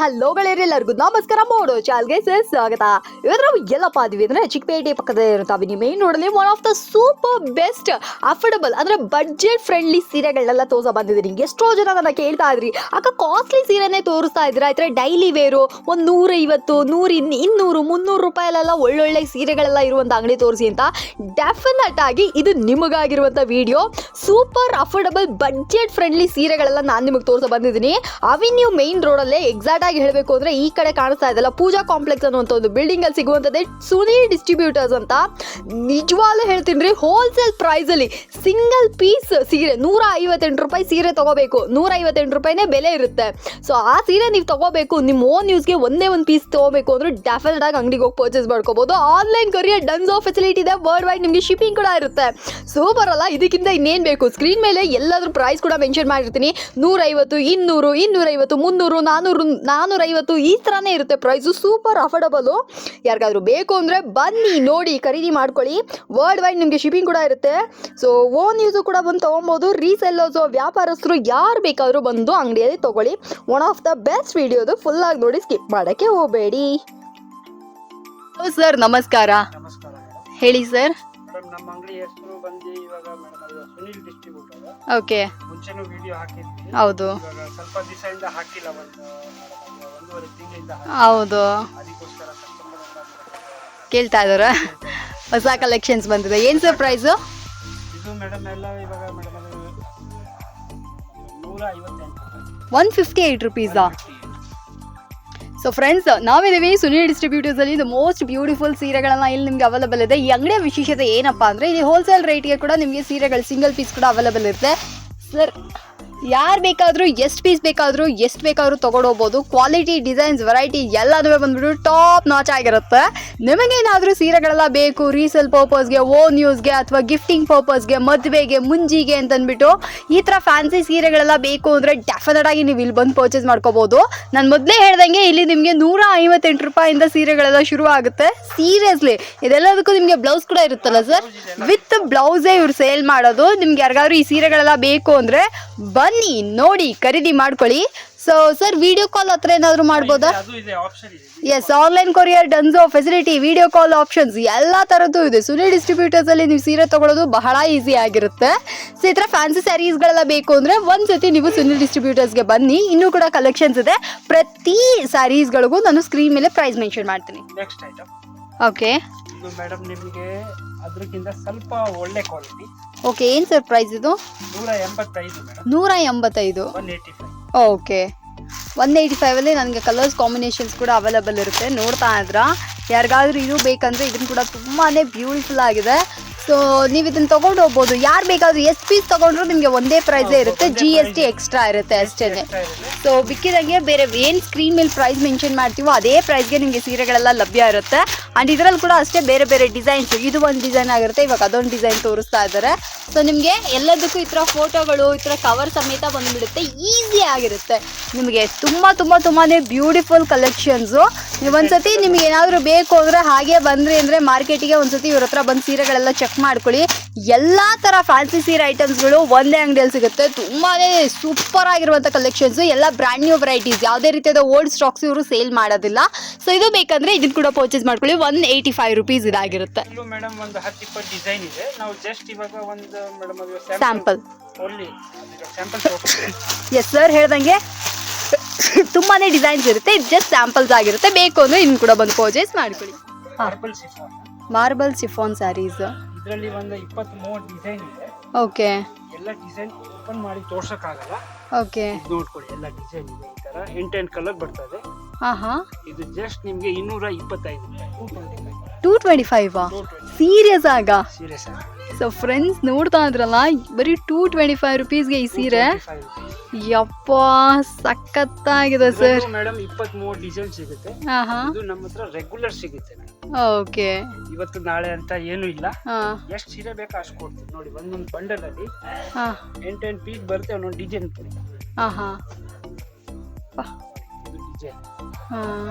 Hello ಗೆಳೆಯರೆಲ್ಲರಿಗೂ ನಮಸ್ಕಾರ, mode ಚಾಲ್ಗೆ ಸ್ವಾಗತ. ಇವತ್ತು ನಾವು ಎಲ್ಲಪ್ಪ ಆದ್ವಿ ಅಂದ್ರೆ ಚಿಕ್ಕಪೇಟೆ ಪಕ್ಕದ ಇರುತ್ತಾವೆ. ನೀವು ಮೇನ್ ನೋಡಲಿ one of the super best affordable ಅಂದ್ರೆ ಬಡ್ಜೆಟ್ ಫ್ರೆಂಡ್ಲಿ ಸೀರೆಗಳನ್ನೆಲ್ಲ ತೋರಿಸ ಬಂದಿದ್ದೀನಿ ಎಷ್ಟೋ ಜನ ನನ್ನ ಕೇಳ್ತಾ ಇದ್ರಿ. ಅಕ್ಕ ಕಾಸ್ಟ್ಲಿ ಸೀರೆನೇ ತೋರಿಸ್ತಾ ಇದ್ರಿ ಆಯ್ತಾರೆ ಡೈಲಿ ವೇರು ಒಂದು ನೂರೈವತ್ತು, ನೂರು ಇನ್, ಇನ್ನೂರು, ಮುನ್ನೂರು ರೂಪಾಯಲ್ಲೆಲ್ಲ ಒಳ್ಳೊಳ್ಳೆ ಸೀರೆಗಳೆಲ್ಲ ಇರುವಂಥ ಅಂಗಡಿ ತೋರಿಸಿ ಅಂತ ಡೆಫಿನೆಟ್ ಆಗಿ ಇದು ನಿಮಗಾಗಿರುವಂಥ video super affordable budget friendly ಸೀರೆಗಳೆಲ್ಲ ನಾನು ನಿಮಗೆ ತೋರಿಸ ಬಂದಿದ್ದೀನಿ. ಅವಿನ್ಯೂ ಮೇನ್ ರೋಡಲ್ಲೇ ಎಕ್ಸಾಕ್ಟ್ ಆಗಿ ಹೇಳಬೇಕು ಅಂದ್ರೆ ಈ ಕಡೆ ಕಾಣಿಸ್ತಾ ಇದೆಲ್ಲ ಪೂಜಾ ಕಾಂಪ್ಲೆಕ್ಸ್ ಅನ್ನುವಂಥ ಒಂದು ಬಿಲ್ಡಿಂಗ್ ಅಲ್ಲಿ ಸಿಗುವಂಥದ್ದೇ ಸುನಿ ಡಿಸ್ಟ್ರಿಬ್ಯೂಟರ್ಸ್ ಅಂತ. ನಿಜವಾಗ್ಲೂ ಹೇಳ್ತೀನಿ ರೀ ಹೋಲ್ಸೇಲ್ ಪ್ರೈಸಲ್ಲಿ ಸಿಂಗಲ್ ಪೀಸ್ ಸೀರೆ ನೂರ ಐವತ್ತೆಂಟು ರೂಪಾಯಿ ಸೀರೆ ತಗೋಬೇಕು. ನೂರ ಐವತ್ತೆಂಟು ರೂಪಾಯಿನೇ ಬೆಲೆ ಇರುತ್ತೆ. ಸೊ ಆ ಸೀರೆ ನೀವು ತಗೋಬೇಕು, ನಿಮ್ಮ ಓನ್ ಯೂಸ್ಗೆ ಒಂದೇ ಒಂದು ಪೀಸ್ ತಗೋಬೇಕು ಅಂದ್ರೆ ಡೆಫಿನೆಟ್ ಆಗಿ ಅಂಗಡಿಗೆ ಹೋಗಿ ಪರ್ಚೇಸ್ ಮಾಡ್ಕೋಬಹುದು ಆನ್ಲೈನ್ ಕರಿಯರ್ ಡನ್ಸೋ ಫೆಸಿಲಿಟಿ ಇದೆ ವರ್ಲ್ಡ್ ವೈಡ್ ನಿಮಗೆ ಶಿಪ್ಪಿಂಗ್ ಕೂಡ ಇರುತ್ತೆ. ಸೂಪರ್ ಅಲ್ಲ, ಇದಕ್ಕಿಂತ ಇನ್ನೇನು ಬೇಕು? ಸ್ಕ್ರೀನ್ ಮೇಲೆ ಎಲ್ಲಾದ್ರೂ ಪ್ರೈಸ್ ಕೂಡ ಮೆನ್ಷನ್ ಮಾಡಿರ್ತೀನಿ. ನೂರೈವತ್ತು, ಇನ್ನೂರು, ಇನ್ನೂರೈವತ್ತು, ಮುನ್ನೂರು ನಾನ್ನೂರು ನಾನ್ನೂರೈವತ್ತು ಈ ಥರನೇ ಇರುತ್ತೆ ಪ್ರೈಸು ಸೂಪರ್ ಅಫೋರ್ಡಬಲು ಯಾರಿಗಾದ್ರೂ ಬೇಕು ಅಂದರೆ ಬನ್ನಿ ನೋಡಿ ಖರೀದಿ ಮಾಡ್ಕೊಳ್ಳಿ. ವರ್ಲ್ಡ್ ವೈಡ್ ನಿಮಗೆ ಶಿಪ್ಪಿಂಗ್ ಕೂಡ ಇರುತ್ತೆ. ಸೊ ಓನ್ ಯೂಸು ಕೂಡ ಬಂದು ತೊಗೊಬೋದು ರೀಸೆಲ್ಲರ್ಸು ವ್ಯಾಪಾರಸ್ಥರು ಯಾರು ಬೇಕಾದರೂ ಬಂದು ಅಂಗಡಿಯಲ್ಲಿ ತೊಗೊಳ್ಳಿ. ಒನ್ ಆಫ್ ದ ಬೆಸ್ಟ್ ವಿಡಿಯೋದು ಫುಲ್ಲಾಗಿ ನೋಡಿ ಸ್ಕಿಪ್ ಮಾಡೋಕ್ಕೆ ಹೋಗಬೇಡಿ. ಸರ್ ನಮಸ್ಕಾರ. ಹೇಳಿ ಸರ್ ನಮ್ಮ ಅಂಗಡಿ ಹೆಸರು ಬಂದು ಇವಾಗ ಮೇಡಮ್ ಸುನಿಲ್ ಡಿಸ್ಟ್ರಿಬ್ಯೂಟರ್ ಓಕೆ ಮುಂಚೆನೂ ವಿಡಿಯೋ ಹಾಕಿದ್ವಿ. ಹೌದು. ಸ್ವಲ್ಪ ದಿವಸದಿಂದ ಹಾಕಿಲ್ಲ ಒಂದು ಹೌದು. ಕೇಳ್ತಾ ಇದಾರ. ಹೊಸ ಕಲೆಕ್ಷನ್ಸ್ ಬಂದಿದೆ. ಏನು sir price one fifty eight ರುಪೀಸಾ so friends ನಾವಿದ್ದೀವಿ ಸುನಿ ಡಿಸ್ಟ್ರಿಬ್ಯೂಟರ್ಸಲ್ಲಿ ಇದು ಮೋಸ್ಟ್ ಬ್ಯೂಟಿಫುಲ್ ಸೀರೆಗಳನ್ನ ಇಲ್ಲಿ ನಿಮಗೆ ಅವೈಲಬಲ್ ಇದೆ. ಈ ಅಂಗಡಿಯ ವಿಶೇಷತೆ ಏನಪ್ಪ ಅಂದರೆ ಇಲ್ಲಿ ಹೋಲ್ಸೇಲ್ ರೇಟ್ಗೆ ಕೂಡ ನಿಮಗೆ ಸೀರೆಗಳು ಸಿಂಗಲ್ ಪೀಸ್ ಕೂಡ ಅವೈಲೇಬಲ್ ಇರುತ್ತೆ. ಸರ್ ಯಾರು ಬೇಕಾದರೂ, ಎಷ್ಟು ಪೀಸ್ ಬೇಕಾದರೂ, ಎಷ್ಟು ಬೇಕಾದರೂ ತೊಗೊಂಡೋಗ್ಬೋದು ಕ್ವಾಲಿಟಿ ಡಿಸೈನ್ಸ್ ವೆರೈಟಿ ಎಲ್ಲದೂ ಬಂದ್ಬಿಟ್ಟು ಟಾಪ್ ನಾಚ್ ಆಗಿರುತ್ತೆ. ನಿಮಗೇನಾದರೂ ಸೀರೆಗಳೆಲ್ಲ ಬೇಕು ರೀಸೇಲ್ ಪರ್ಪಸ್ಗೆ ಓನ್ ಯೂಸ್ಗೆ ಅಥವಾ ಗಿಫ್ಟಿಂಗ್ ಪರ್ಪಸ್ಗೆ ಮದುವೆಗೆ, ಮುಂಜಿಗೆ ಅಂತಂದ್ಬಿಟ್ಟು ಈ ಥರ ಫ್ಯಾನ್ಸಿ ಸೀರೆಗಳೆಲ್ಲ ಬೇಕು ಅಂದರೆ ಡೆಫಿನೆಟ್ ಆಗಿ ನೀವು ಇಲ್ಲಿ ಬಂದು ಪರ್ಚೇಸ್ ಮಾಡ್ಕೋಬೋದು. ನಾನು ಮೊದಲೇ ಹೇಳ್ದಂಗೆ ಇಲ್ಲಿ ನಿಮಗೆ ನೂರ ಐವತ್ತೆಂಟು ರೂಪಾಯಿಂದ ಸೀರೆಗಳೆಲ್ಲ ಶುರು ಆಗುತ್ತೆ. ಸೀರಿಯಸ್ಲಿ ಇದೆಲ್ಲದಕ್ಕೂ ನಿಮಗೆ ಬ್ಲೌಸ್ ಕೂಡ ಇರುತ್ತಲ್ಲ ಸರ್ ವಿತ್ ಬ್ಲೌಸೇ ಇವ್ರು ಸೇಲ್ ಮಾಡೋದು, ನಿಮ್ಗೆ ಯಾರಿಗಾದ್ರೂ ಈ ಸೀರೆಗಳೆಲ್ಲ ಬೇಕು ಅಂದರೆ ಬನ್ನಿ ನೋಡಿ ಖರೀದಿ ಮಾಡ್ಕೊಳ್ಳಿ. ಸೊ ಸರ್ ವಿಡಿಯೋ ಕಾಲ್ ಹತ್ರ ಏನಾದರೂ ಮಾಡ್ಬೋದಾ? ಅದು ಇದೆ ಆಪ್ಷನ್ ಇದೆ. Yes online courier Dunzo facility video call options ಎಲ್ಲ ಥರದ್ದು ಇದೆ. ಸುನಿ ಡಿಸ್ಟ್ರಿಬ್ಯೂಟರ್ಸ್ ಅಲ್ಲಿ ನೀವು ಸೀರೆ ತಗೊಳ್ಳೋದು ಬಹಳ ಈಸಿ ಆಗಿರುತ್ತೆ. ಸೊ ಈ ಥರ ಫ್ಯಾನ್ಸಿ ಸ್ಯಾರೀಸ್ಗಳೆಲ್ಲ ಬೇಕು ಅಂದರೆ ಒಂದ್ಸತಿ ನೀವು ಸುನಿ ಡಿಸ್ಟ್ರಿಬ್ಯೂಟರ್ಸ್ಗೆ ಬನ್ನಿ. ಇನ್ನೂ ಕೂಡ ಕಲೆಕ್ಷನ್ಸ್ ಇದೆ. ಪ್ರತಿ ಸ್ಯಾರೀಸ್ಗಳಿಗೂ ನಾನು ಸ್ಕ್ರೀನ್ ಮೇಲೆ ಪ್ರೈಸ್ ಮೆನ್ಷನ್ ಮಾಡ್ತೀನಿ. ನೆಕ್ಸ್ಟ್ ಐಟಮ್ ಓಕೆ ಇದು ಮೇಡಮ್ ನಿಮಗೆ ಅದಕ್ಕಿಂತ ಸ್ವಲ್ಪ ಒಳ್ಳೆ ಕ್ವಾಲಿಟಿ ಓಕೆ ಏನು ಸರ್ ಪ್ರೈಸ್ ಇದು? ನೂರ ಎಂಬತ್ತೈದು ಮೇಡಮ್ ನೂರ ಎಂಬತ್ತೈದು? One eighty five okay one eighty ಫೈವಲ್ಲಿ ನನಗೆ ಕಲರ್ಸ್ ಕಾಂಬಿನೇಷನ್ಸ್ ಕೂಡ ಅವೈಲೇಬಲ್ ಇರುತ್ತೆ. ನೋಡ್ತಾ ಇದ್ರ? ಯಾರಿಗಾದ್ರೂ ಇದು ಬೇಕಂದ್ರೆ ಇದನ್ನು ಕೂಡ ತುಂಬಾ ಬ್ಯೂಟಿಫುಲ್ ಆಗಿದೆ. ಸೊ ನೀವು ಇದನ್ನು ತೊಗೊಂಡು ಹೋಗ್ಬೋದು. ಯಾರು ಬೇಕಾದರೂ ಎಷ್ಟು ಪೀಸ್ ತೊಗೊಂಡ್ರು ನಿಮಗೆ ಒಂದೇ ಪ್ರೈಸೇ ಇರುತ್ತೆ. ಜಿ ಎಸ್ ಟಿ ಎಕ್ಸ್ಟ್ರಾ ಇರುತ್ತೆ ಅಷ್ಟೇ ಸೊ ಬಿಕ್ಕಿದಂಗೆ ಬೇರೆ ಏನು ಸ್ಕ್ರೀನ್ ಮೇಲೆ ಪ್ರೈಸ್ ಮೆನ್ಷನ್ ಮಾಡ್ತೀವೋ ಅದೇ ಪ್ರೈಸ್ಗೆ ನಿಮಗೆ ಸೀರೆಗಳೆಲ್ಲ ಲಭ್ಯ ಇರುತ್ತೆ. ಆ್ಯಂಡ್ ಇದರಲ್ಲಿ ಕೂಡ ಅಷ್ಟೇ ಬೇರೆ ಬೇರೆ ಡಿಸೈನ್ಸ್ ಇದು ಒಂದು ಡಿಸೈನ್ ಆಗಿರುತ್ತೆ ಇವಾಗ ಅದೊಂದು ಡಿಸೈನ್ ತೋರಿಸ್ತಾ ಇದ್ದಾರೆ. ಸೊ ನಿಮಗೆ ಎಲ್ಲದಕ್ಕೂ ಈ ಥರ ಫೋಟೋಗಳು ಈ ಥರ ಕವರ್ ಸಮೇತ ಬಂದುಬಿಡುತ್ತೆ. ಈಸಿ ಆಗಿರುತ್ತೆ. ನಿಮಗೆ ತುಂಬ ತುಂಬ ತುಂಬಾ ಬ್ಯೂಟಿಫುಲ್ ಕಲೆಕ್ಷನ್ಸು ಒಂದ್ಸತಿ ನಿಮ್ಗೆ ಏನಾದರೂ ಬೇಕು ಅಂದರೆ ಹಾಗೆ ಬಂದ್ರಿ ಅಂದರೆ ಮಾರ್ಕೆಟಿಗೆ ಒಂದ್ಸತಿ ಇವ್ರ ಹತ್ರ ಬಂದು ಸೀರೆಗಳೆಲ್ಲ ಚೆಕ್ ಮಾಡ್ಕೊಳ್ಳಿ. ಎಲ್ಲ ಥರ ಫ್ಯಾನ್ಸಿ ಸೀರೆ ಐಟಮ್ಸ್ಗಳು ಒಂದೇ ಅಂಗಡಿಯಲ್ಲಿ ಸಿಗುತ್ತೆ. ತುಂಬಾ ಸೂಪರ್ ಆಗಿರುವಂಥ ಕಲೆಕ್ಷನ್ಸು ಎಲ್ಲ ಬ್ರ್ಯಾಂಡ್ ನ್ಯೂ ವೆರೈಟೀಸ್ ಯಾವುದೇ ರೀತಿಯಾದ ಓಲ್ಡ್ ಸ್ಟಾಕ್ಸ್ ಇವರು ಸೇಲ್ ಮಾಡೋದಿಲ್ಲ. ಸೊ ಇದು ಬೇಕಂದರೆ ಇದನ್ನು ಕೂಡ ಪರ್ಚೇಸ್ ಮಾಡ್ಕೊಳ್ಳಿ. ಒನ್ ಏಯ್ಟಿ ಫೈವ್ ರುಪೀಸ್ ಇದಾಗಿರುತ್ತೆ. ಇಲ್ಲೂ ಮೇಡಮ್ ಒಂದು ಹತ್ತು ಇಪ್ಪತ್ತು ಡಿಸೈನ್ ಇದೆ. ನಾವು ಜಸ್ಟ್ ಇವಾಗ ಒಂದು ಮೇಡಮ್ ಅದು ಸ್ಯಾಂಪಲ್ ಎಸ್ ಸರ್ ಹೇಳ್ದಂಗೆ. ತುಂಬಾ ಡಿಸೈನ್ಸ್ ಇರುತ್ತೆ ಇದು ಜಸ್ಟ್ ಸ್ಯಾಂಪಲ್ಸ್ ಆಗಿರುತ್ತೆ ಬೇಕು ಅಂದರೆ ಇನ್ನು ಕೂಡ ಬಂದು ಪರ್ಚೇಸ್ ಮಾಡ್ಕೊಳ್ಳಿ. Marble chiffon marble chiffon sarees ಇದರಲ್ಲಿ ಒಂದು ಇಪ್ಪತ್ತ್ ಮೂವತ್ತು ಡಿಸೈನ್ ಇದೆ. ಓಕೆ ಎಲ್ಲ ಡಿಸೈನ್ ಓಪನ್ ಮಾಡಿ ತೋರ್ಸಕ್ಕಾಗಲ್ಲ. ಓಕೆ ನೋಡ್ಕೊಳ್ಳಿ ಎಲ್ಲ ಡಿಸೈನ್ ಇದೆ ಈ ತರ. ಎಂಟೆಂಟು ಕಲರ್ ಬರ್ತದೆ. ಹಾಂ ಹಾಂ ಇದು ಜಸ್ಟ್ ನಿಮಗೆ ಇನ್ನೂರ ಇಪ್ಪತ್ತೈದು ರೂಪಾಯಿ. ಟೂ ಟ್ವೆಂಟಿ ಫೈವಾ ಸೀರಿಯಸ್ ಆಗ? ಸೀರಿಯಸ್ ಸೊ ಫ್ರೆಂಡ್ಸ್ ನೋಡ್ತಾ ಇದ್ರಲ್ಲ ಬರೀ ಟೂ ಟ್ವೆಂಟಿ ಫೈವ್ ರುಪೀಸ್ಗೆ ಈ ಸೀರೆ. ಯಪ್ಪ ಸಖತ್ತಾಗಿದೆ ಸರ್ ಮೇಡಮ್ ಇಪ್ಪತ್ತ್ ಮೂರು ಡಿಸೈನ್ ಸಿಗುತ್ತೆ. ಇದು ನಮ್ಮ ಹತ್ರ ರೆಗ್ಯುಲರ್ ಸಿಗುತ್ತೆ ಓಕೆ. ಇವತ್ತು ನಾಳೆ ಅಂತ ಏನು ಇಲ್ಲ. ಎಷ್ಟು ಸೀರೆ ಬೇಕು ಅಷ್ಟು ಕೊಡ್ತೀವಿ ನೋಡಿ ಒಂದೊಂದು ಬಂಡಲ್ ಅಲ್ಲಿ ಹಾಂ. ಎಂಟೆಂಟು ಪೀಸ್ ಬರುತ್ತೆ ಒಂದೊಂದು ಡಿಸೈನ್ ಕೊಡಿ. ಹಾಂ ಹಾಂ. ಡಿಸೈನ್ ಹಾಂ.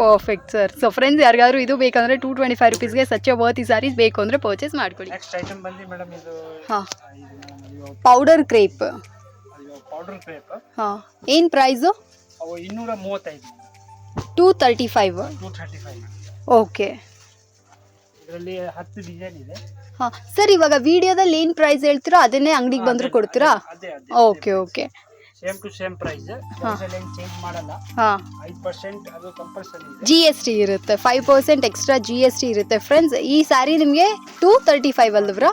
ಪರ್ಫೆಕ್ಟ್ ಸರ್ ಸೊ ಫ್ರೆಂಡ್ಸ್ ಯಾರಿಗಾದ್ರು ಇದು ಬೇಕಂದ್ರೆ ಟೂ ಟ್ವೆಂಟಿ ಫೈವ್ ರುಪೀಸ್ಗೆ ಸಚ್ಚ ವರ್ತಿ ಸ್ಯಾರೀಸ್ ಬೇಕು ಅಂದರೆ ಪರ್ಚೇಸ್ ಮಾಡ್ಕೊಳ್ಳಿ. ನೆಕ್ಸ್ಟ್ ಐಟಮ್ ಬಂದು ಮೇಡಮ್ ಇದು ಹಾಂ. ಪೌಡರ್ ಕ್ರೇಪ್ ಪೌಡರ್ ಕ್ರೇಪ್ ಹಾಂ. ಏನು ಪ್ರೈಸು ಅವು ಇನ್ನೂರ ಮೂವತ್ತೈದು two thirty five two thirty five okay ಇದರಲ್ಲಿ ಹತ್ತು ಡಿಸೈನ್ ಇದೆ. ಹಾಂ. ಸರ್ ಇವಾಗ ವಿಡಿಯೋದಲ್ಲಿ ಏನು ಪ್ರೈಸ್ ಹೇಳ್ತೀರೋ ಅದನ್ನೇ ಅಂಗಡಿಗೆ ಬಂದರೂ ಕೊಡ್ತೀರಾ? ಅದೇ ಅದೇ okay okay same to same price change ಮಾಡಲ್ಲ. ಹಾಂ. ಐದು ಪರ್ಸೆಂಟ್ ಅದು ಕಂಪಲ್ಸರಿ ಇದೆ. ಜಿ ಎಸ್ ಟಿ ಇರುತ್ತೆ. Five percent extra G S T ಇರುತ್ತೆ. ಫ್ರೆಂಡ್ಸ್ ಈ ಸ್ಯಾರಿ ನಿಮಗೆ ಟೂ ತರ್ಟಿ ಫೈವ್ ಅಲ್ವ್ರಾ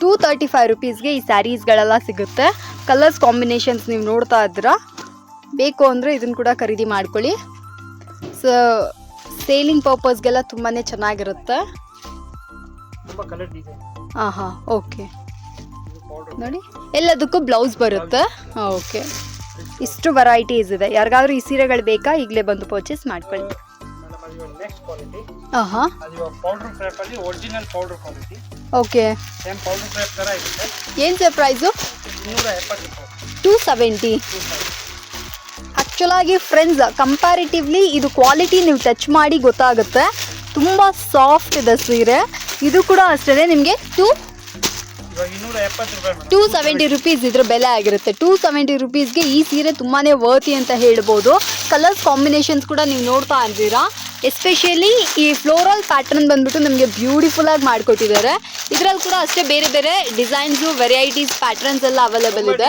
ಟೂ ತರ್ಟಿ ಫೈವ್ ರುಪೀಸ್ಗೆ ಈ ಸ್ಯಾರೀಸ್ಗಳೆಲ್ಲ ಸಿಗುತ್ತೆ. ಕಲರ್ಸ್ ಕಾಂಬಿನೇಷನ್ಸ್ ನೀವು ನೋಡ್ತಾ ಇದ್ದೀರಾ? ಬೇಕು ಅಂದರೆ ಇದನ್ನು ಕೂಡ ಖರೀದಿ ಮಾಡ್ಕೊಳ್ಳಿ. ಸೊ ಸೇಲಿಂಗ್ ಪರ್ಪಸ್ಗೆಲ್ಲ ತುಂಬಾ ಚೆನ್ನಾಗಿರುತ್ತೆ. ತುಂಬ ಕಲರ್ ಡಿಸೈನ್ ಹಾಂ ಹಾಂ ಓಕೆ ನೋಡಿ ಎಲ್ಲದಕ್ಕೂ ಬ್ಲೌಸ್ ಬರುತ್ತೆ. ಓಕೆ ಇಷ್ಟು ವೆರೈಟೀಸ್ ಇದೆ. ಯಾರಿಗಾದ್ರೂ ಈ ಸೀರೆಗಳು ಬೇಕಾ ಈಗಲೇ ಬಂದು ಪರ್ಚೇಸ್ ಮಾಡ್ಕೊಳ್ಳಿ. ಹಾಂ ಒರಿಜಿನಲ್ ಪೌಡರ್ ಕ್ವಾಲಿಟಿ ಓಕೆ ಏನು ಸರ್ ಪ್ರೈಸು ಟೂ ಸೆವೆಂಟಿ ಆ್ಯಕ್ಚುಲಾಗಿ ಫ್ರೆಂಡ್ಸ್ ಕಂಪ್ಯಾರಿಟಿವ್ಲಿ ಇದು ಕ್ವಾಲಿಟಿ ನೀವು ಟಚ್ ಮಾಡಿ ಗೊತ್ತಾಗುತ್ತೆ. ತುಂಬ ಸಾಫ್ಟ್ ಇದೆ ಸೀರೆ. ಇದು ಕೂಡ ಅಷ್ಟೇ ನಿಮಗೆ ಟೂ ಟೂ ಸೆವೆಂಟಿ ರುಪೀಸ್ ಇದ್ರ ಬೆಲೆ ಆಗಿರುತ್ತೆ. ಟೂ ಸೆವೆಂಟಿ ರುಪೀಸ್ಗೆ ಈ ಸೀರೆ ತುಂಬಾನೇ ವರ್ತಿ ಅಂತ ಹೇಳ್ಬೋದು. ಕಲರ್ಸ್ ಕಾಂಬಿನೇಷನ್ಸ್ ಕೂಡ ನೀವು ನೋಡ್ತಾ ಇದ್ದೀರಾ. ಎಸ್ಪೆಷಲಿ ಈ ಫ್ಲೋರಲ್ ಪ್ಯಾಟರ್ನ್ ಬಂದ್ಬಿಟ್ಟು ನಮಗೆ ಬ್ಯೂಟಿಫುಲ್ ಆಗಿ ಮಾಡಿಕೊಟ್ಟಿದ್ದಾರೆ. ಇದರಲ್ಲಿ ಕೂಡ ಅಷ್ಟೇ ಬೇರೆ ಬೇರೆ ಡಿಸೈನ್ಸು ವೆರೈಟೀಸ್ ಪ್ಯಾಟರ್ನ್ಸ್ ಎಲ್ಲ ಅವೈಲೇಬಲ್ ಇದೆ.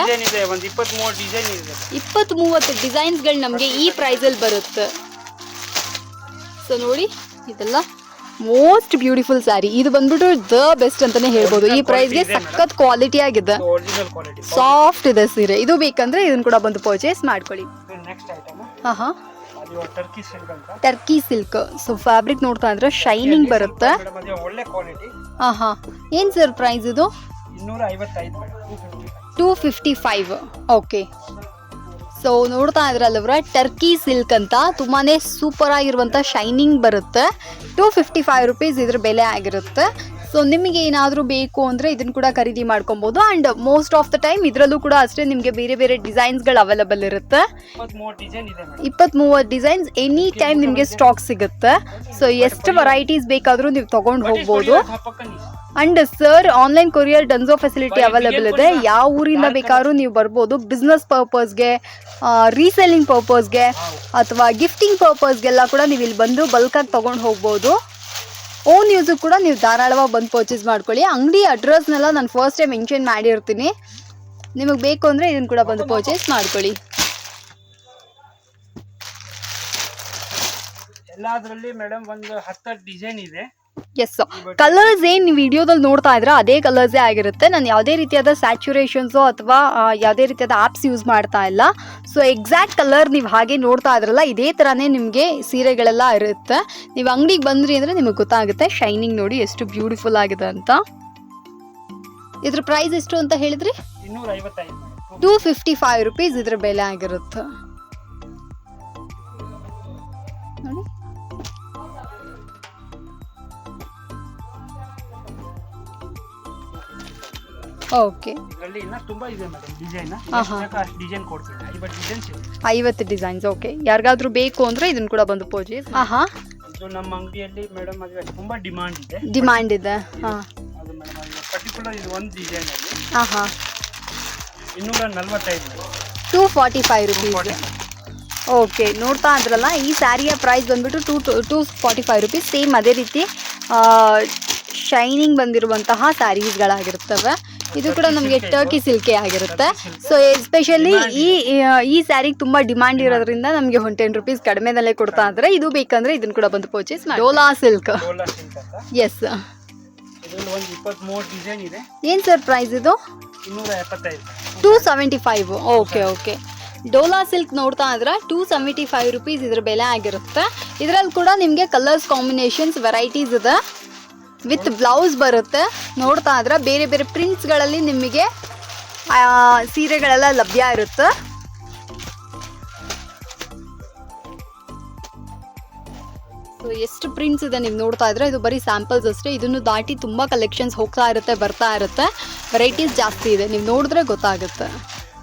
ಇಪ್ಪತ್ತ್ ಮೂವತ್ತು ಡಿಸೈನ್ಸ್ಗಳು ನಮಗೆ ಈ ಪ್ರೈಸಲ್ಲಿ ಬರುತ್ತೆ. ಸೊ ನೋಡಿ ಇದೆಲ್ಲ ಮೋಸ್ಟ್ ಬ್ಯೂಟಿಫುಲ್ ಸ್ಯಾರಿ ಇದು ಬಂದ್ಬಿಟ್ಟು ದ ಬೆಸ್ಟ್ ಅಂತಾನೆ ಹೇಳ್ಬೋದು. ಈ ಪ್ರೈಸ್ಗೆ ಸಖತ್ ಕ್ವಾಲಿಟಿ ಆಗಿದೆ. ಸಾಫ್ಟ್ ಇದೆ ಸೀರೆ. ಇದು ಬೇಕಂದ್ರೆ ಇದನ್ನ ಕೂಡ ಬಂದು ಪರ್ಚೇಸ್ ಮಾಡ್ಕೊಳ್ಳಿ. ಹಾಂ ಹಾಂ. ಟರ್ಕಿ ಸಿಲ್ಕ್ ಸೊ ಫ್ಯಾಬ್ರಿಕ್ ನೋಡ್ತಾ ಇದ್ರೆ ಶೈನಿಂಗ್ ಬರುತ್ತೆ. ಹಾಂ ಹಾಂ. ಏನು ಸರ್ ಪ್ರೈಸ್ ಇದು? Two fifty five okay so ನೋಡ್ತಾ ಇದ್ರಲ್ಲವ್ರ ಟರ್ಕಿ ಸಿಲ್ಕ್ ಅಂತ ತುಂಬಾ ಸೂಪರ್ ಆಗಿರುವಂಥ ಶೈನಿಂಗ್ ಬರುತ್ತೆ. ಟೂ ಫಿಫ್ಟಿ ಫೈವ್ ರುಪೀಸ್ ಇದ್ರ ಬೆಲೆ ಆಗಿರುತ್ತೆ. ಸೊ ನಿಮಗೆ ಏನಾದರೂ ಬೇಕು ಅಂದರೆ ಇದನ್ನು ಕೂಡ ಖರೀದಿ ಮಾಡ್ಕೊಬೋದು. And most of the time ಇದರಲ್ಲೂ ಕೂಡ ಅಷ್ಟೇ ನಿಮಗೆ ಬೇರೆ ಬೇರೆ ಡಿಸೈನ್ಸ್ಗಳು ಅವೈಲಬಲ್ ಇರುತ್ತೆ. ಇಪ್ಪತ್ತ್ ಮೂವತ್ತು ಡಿಸೈನ್ಸ್ ಎನಿ ಟೈಮ್ ನಿಮಗೆ ಸ್ಟಾಕ್ ಸಿಗುತ್ತೆ. ಸೊ ಎಷ್ಟು ವೆರೈಟೀಸ್ ಬೇಕಾದರೂ ನೀವು ತೊಗೊಂಡು ಹೋಗ್ಬೋದು. And sir online courier Dunzo facility available ಇದೆ. ಯಾವ ಊರಿಂದ ಬೇಕಾದ್ರೂ ನೀವು ಬರ್ಬೋದು. ಬಿಸ್ನೆಸ್ ಪರ್ಪಸ್ಗೆ ರೀಸೆಲ್ಲಿಂಗ್ ಪರ್ಪಸ್ಗೆ ಅಥವಾ ಗಿಫ್ಟಿಂಗ್ ಪರ್ಪಸ್ಗೆಲ್ಲ ಕೂಡ ನೀವು ಇಲ್ಲಿ ಬಂದು ಬಲ್ಕಾಗಿ ತೊಗೊಂಡು ಹೋಗ್ಬೋದು. ಓನ್ ಯೂಸ್ ಕೂಡ ನೀವು ಧಾರಾಳವಾಗಿ ಬಂದು ಪರ್ಚೇಸ್ ಮಾಡ್ಕೊಳ್ಳಿ. ಅಂಗಡಿ ಅಡ್ರೆಸ್ನೆಲ್ಲ ನಾನು ಫಸ್ಟ್ ಟೈಮ್ ಮೆನ್ಷನ್ ಮಾಡಿರ್ತೀನಿ. ನಿಮಗೆ ಬೇಕು ಅಂದರೆ ಇದನ್ನು ಕೂಡ ಬಂದು ಪರ್ಚೇಸ್ ಮಾಡ್ಕೊಳ್ಳಿ. ಎಲ್ಲಾದ್ರಲ್ಲಿ ಮೇಡಮ್ ಒಂದು ಹತ್ತು ಡಿಸೈನ್ ಇದೆ. ಎಸ್ ಕಲರ್ಸ್ ಏನು ವಿಡಿಯೋದಲ್ಲಿ ನೋಡ್ತಾ ಇದ್ರೆ ಅದೇ ಕಲರ್ಸೇ ಆಗಿರುತ್ತೆ. ನಾನು ಯಾವುದೇ ರೀತಿಯಾದ ಸ್ಯಾಚುರೇಷನ್ಸು ಅಥವಾ ಯಾವುದೇ ರೀತಿಯಾದ ಆ್ಯಪ್ಸ್ ಯೂಸ್ ಮಾಡ್ತಾ ಇಲ್ಲ. ಸೊ ಎಕ್ಸಾಕ್ಟ್ ಕಲರ್ ನೀವು ಹಾಗೆ ನೋಡ್ತಾ ಇದ್ರಲ್ಲ ಇದೇ ಥರನೇ ನಿಮಗೆ ಸೀರೆಗಳೆಲ್ಲ ಇರುತ್ತೆ. ನೀವು ಅಂಗಡಿಗೆ ಬಂದ್ರಿ ಅಂದರೆ ನಿಮಗೆ ಗೊತ್ತಾಗುತ್ತೆ ಶೈನಿಂಗ್ ನೋಡಿ ಎಷ್ಟು ಬ್ಯೂಟಿಫುಲ್ ಆಗಿದೆ ಅಂತ. ಇದ್ರ ಪ್ರೈಸ್ ಎಷ್ಟು ಅಂತ ಹೇಳಿದ್ರಿ? ಟೂ ಫಿಫ್ಟಿ ಫೈವ್ ರುಪೀಸ್ ಇದ್ರ ಬೆಲೆ ಆಗಿರುತ್ತೆ. ಓಕೆ ಇದರಲ್ಲಿ ಇನ್ನ ತುಂಬಾ ಇದೆ ಮೇಡಮ್ ಡಿಸೈನ್ ಹಾ, ಹಾ. ಅಷ್ಟು ಡಿಸೈನ್ ಕೊಡ್ತೀನಿ ಐವತ್ತು ಡಿಸೈನ್ಸ್ ಇದೆ ಐವತ್ತು ಡಿಸೈನ್ಸ್ ಓಕೆ ಯಾರಿಗಾದ್ರೂ ಬೇಕು ಅಂದ್ರೆ ಇದನ್ನ ಕೂಡ ಬಂದು ಪರ್ಚೇಸ್ ಹಾಂ ಹಾಂ ಇದು ನಮ್ಮ ಅಂಗಡಿಯಲ್ಲಿ ಮೇಡಮ್ ಅದು ತುಂಬಾ ಡಿಮಾಂಡ್ ಇದೆ. ಡಿಮ್ಯಾಂಡ್ ಇದೆ. ಹಾ. ಅದು ಮೇಡಮ್ ಅದು ಪರ್ಟಿಕ್ಯುಲರ್ ಇದು ಒಂದು ಡಿಸೈನ್ ಅಲ್ಲಿ. ಹಾಂ ಹಾಂ ಇನ್ನೂರ ನಲ್ವತ್ತೈದು. Two forty five rupees okay ನೋಡ್ತಾ ಇದ್ರಲ್ಲ ಈ ಸ್ಯಾರಿಯ ಪ್ರೈಸ್ ಬಂದ್ಬಿಟ್ಟು two to two forty five rupees same ಅದೇ ರೀತಿ ಶೈನಿಂಗ್ ಬಂದಿರುವಂತಹ ಸ್ಯಾರೀಸ್ಗಳಾಗಿರ್ತವೆ ಇದು ಕೂಡ ನಮಗೆ ಟರ್ಕಿ ಸಿಲ್ಕೆ ಆಗಿರುತ್ತೆ. ಸೊ ಎಸ್ಪೆಷಲಿ ಈ ಈ ಸ್ಯಾರಿಗೆ ತುಂಬ ಡಿಮ್ಯಾಂಡ್ ಇರೋದ್ರಿಂದ ನಮಗೆ ಒನ್ ಟೆನ್ ರುಪೀಸ್ ಕಡಿಮೆದಲ್ಲೇ ಕೊಡ್ತಾ ಅಂದ್ರೆ ಇದು ಬೇಕಂದ್ರೆ ಇದನ್ನು ಕೂಡ ಬಂದು ಪರ್ಚೇಸ್ ಮಾಡಿ. ಡೋಲಾ ಸಿಲ್ಕ್ ಎಸ್ ಏನ್ ಸರ್ ಪ್ರೈಸ್ ಇದು? Two seventy five okay okay Dola silk ನೋಡ್ತಾ ಇದ್ರೆ ಟೂ ಸೆವೆಂಟಿ ಫೈವ್ ರುಪೀಸ್ ಇದ್ರ ಬೆಲೆ ಆಗಿರುತ್ತೆ. ಇದರಲ್ಲಿ ಕೂಡ ನಿಮಗೆ ಕಲರ್ಸ್ ಕಾಂಬಿನೇಷನ್ಸ್ ವೆರೈಟೀಸ್ ಇದೆ. ವಿತ್ ಬ್ಲೌಸ್ ಬರುತ್ತೆ. ನೋಡ್ತಾ ಇದ್ರೆ ಬೇರೆ ಬೇರೆ ಪ್ರಿಂಟ್ಸ್ಗಳಲ್ಲಿ ನಿಮಗೆ ಸೀರೆಗಳೆಲ್ಲ ಲಭ್ಯ ಇರುತ್ತೆ. ಸೊ ಎಷ್ಟು ಪ್ರಿಂಟ್ಸ್ ಇದೆ ನೀವು ನೋಡ್ತಾ ಇದ್ರೆ ಇದು ಬರೀ ಸ್ಯಾಂಪಲ್ಸ್ ಅಷ್ಟೇ. ಇದನ್ನು ದಾಟಿ ತುಂಬ ಕಲೆಕ್ಷನ್ಸ್ ಹೋಗ್ತಾ ಇರುತ್ತೆ ಬರ್ತಾ ಇರುತ್ತೆ. ವೆರೈಟೀಸ್ ಜಾಸ್ತಿ ಇದೆ. ನೀವು ನೋಡಿದ್ರೆ ಗೊತ್ತಾಗುತ್ತೆ.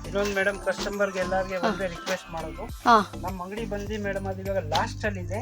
ಇನ್ನೊಂದು ಮೇಡಮ್ ಕಸ್ಟಮರ್ಗೆ ಎಲ್ಲರಿಗೆ ಒಂದೇ ರಿಕ್ವೆಸ್ಟ್ ಮಾಡೋದು. ನಮ್ಮ ಅಂಗಡಿ ಬಂದು ಮೇಡಮ್ ಅದು ಇವಾಗ ಲಾಸ್ಟ್ ಅಲ್ಲಿ ಇದೆ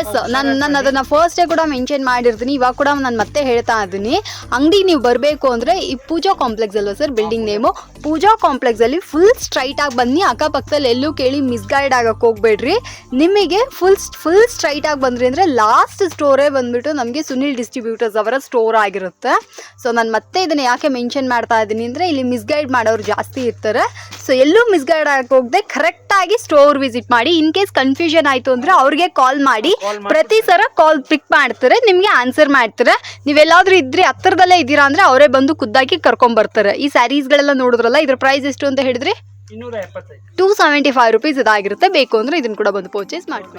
ಎಸ್ ನಾನು ನಾನು ಅದನ್ನ ಫಸ್ಟ್ ಡೇ ಕೂಡ ಮೆನ್ಷನ್ ಮಾಡಿರ್ತೀನಿ. ಇವಾಗ ಕೂಡ ನಾನು ಮತ್ತೆ ಹೇಳ್ತಾ ಇದ್ದೀನಿ. ಅಂಗಡಿ ನೀವು ಬರಬೇಕು ಅಂದರೆ ಈ ಪೂಜಾ ಕಾಂಪ್ಲೆಕ್ಸ್ ಅಲ್ವಾ sir building name Pooja complex ಅಲ್ಲಿ ಫುಲ್ ಸ್ಟ್ರೈಟ್ ಆಗಿ ಬನ್ನಿ. ಅಕ್ಕಪಕ್ಕದಲ್ಲಿ ಎಲ್ಲೂ ಕೇಳಿ ಮಿಸ್ಗೈಡ್ ಆಗಕ್ಕೆ ಹೋಗ್ಬೇಡ್ರಿ. ನಿಮಗೆ ಫುಲ್ ಫುಲ್ ಸ್ಟ್ರೈಟ್ ಆಗಿ ಬಂದ್ರಿ ಅಂದರೆ ಲಾಸ್ಟ್ ಸ್ಟೋರೇ ಬಂದ್ಬಿಟ್ಟು ನಮಗೆ ಸುನಿಲ್ ಡಿಸ್ಟ್ರಿಬ್ಯೂಟರ್ಸ್ ಅವರ ಸ್ಟೋರ್ ಆಗಿರುತ್ತೆ. ಸೊ ನಾನು ಮತ್ತೆ ಇದನ್ನ ಯಾಕೆ ಮೆನ್ಷನ್ ಮಾಡ್ತಾ ಇದ್ದೀನಿ ಅಂದರೆ ಇಲ್ಲಿ ಮಿಸ್ಗೈಡ್ ಮಾಡೋರು ಜಾಸ್ತಿ ಇರ್ತಾರೆ. ಸೊ ಎಲ್ಲೂ ಮಿಸ್ಗೈಡ್ ಆಗಕ್ಕೆ ಹೋಗದೆ ಕರೆಕ್ಟಾಗಿ ಸ್ಟೋರ್ ವಿಸಿಟ್ ಮಾಡಿ. ಇನ್ ಕೇಸ್ ಕನ್ಫ್ಯೂಷನ್ ಆಯಿತು ಅಂದರೆ ಅವ್ರಿಗೆ ಕಾಲ್ ಮಾಡಿ. ಮಾಡಿ ಪ್ರತಿ ಸಲ ಕಾಲ್ ಪಿಕ್ ಮಾಡ್ತಾರೆ ನಿಮಗೆ ಆನ್ಸರ್ ಮಾಡ್ತಾರೆ. ನೀವೆಲ್ಲಾದ್ರೂ ಇದ್ರೆ ಹತ್ತಿರದಲ್ಲೇ ಇದ್ದೀರಾ ಅಂದರೆ ಅವರೇ ಬಂದು ಖುದ್ದಾಗಿ ಕರ್ಕೊಂಬರ್ತಾರೆ. ಈ ಸ್ಯಾರೀಸ್ಗಳೆಲ್ಲ ನೋಡಿದ್ರಲ್ಲ ಇದ್ರ ಪ್ರೈಸ್ ಎಷ್ಟು ಅಂತ ಹೇಳಿದ್ರೆ? ಟೂ ಸೆವೆಂಟಿ ಫೈವ್ ರುಪೀಸ್ ಇದಾಗಿರುತ್ತೆ. ಬೇಕು ಅಂದರೆ ಇದನ್ನು ಕೂಡ ಬಂದು ಪರ್ಚೇಸ್ ಮಾಡ್ತೀವಿ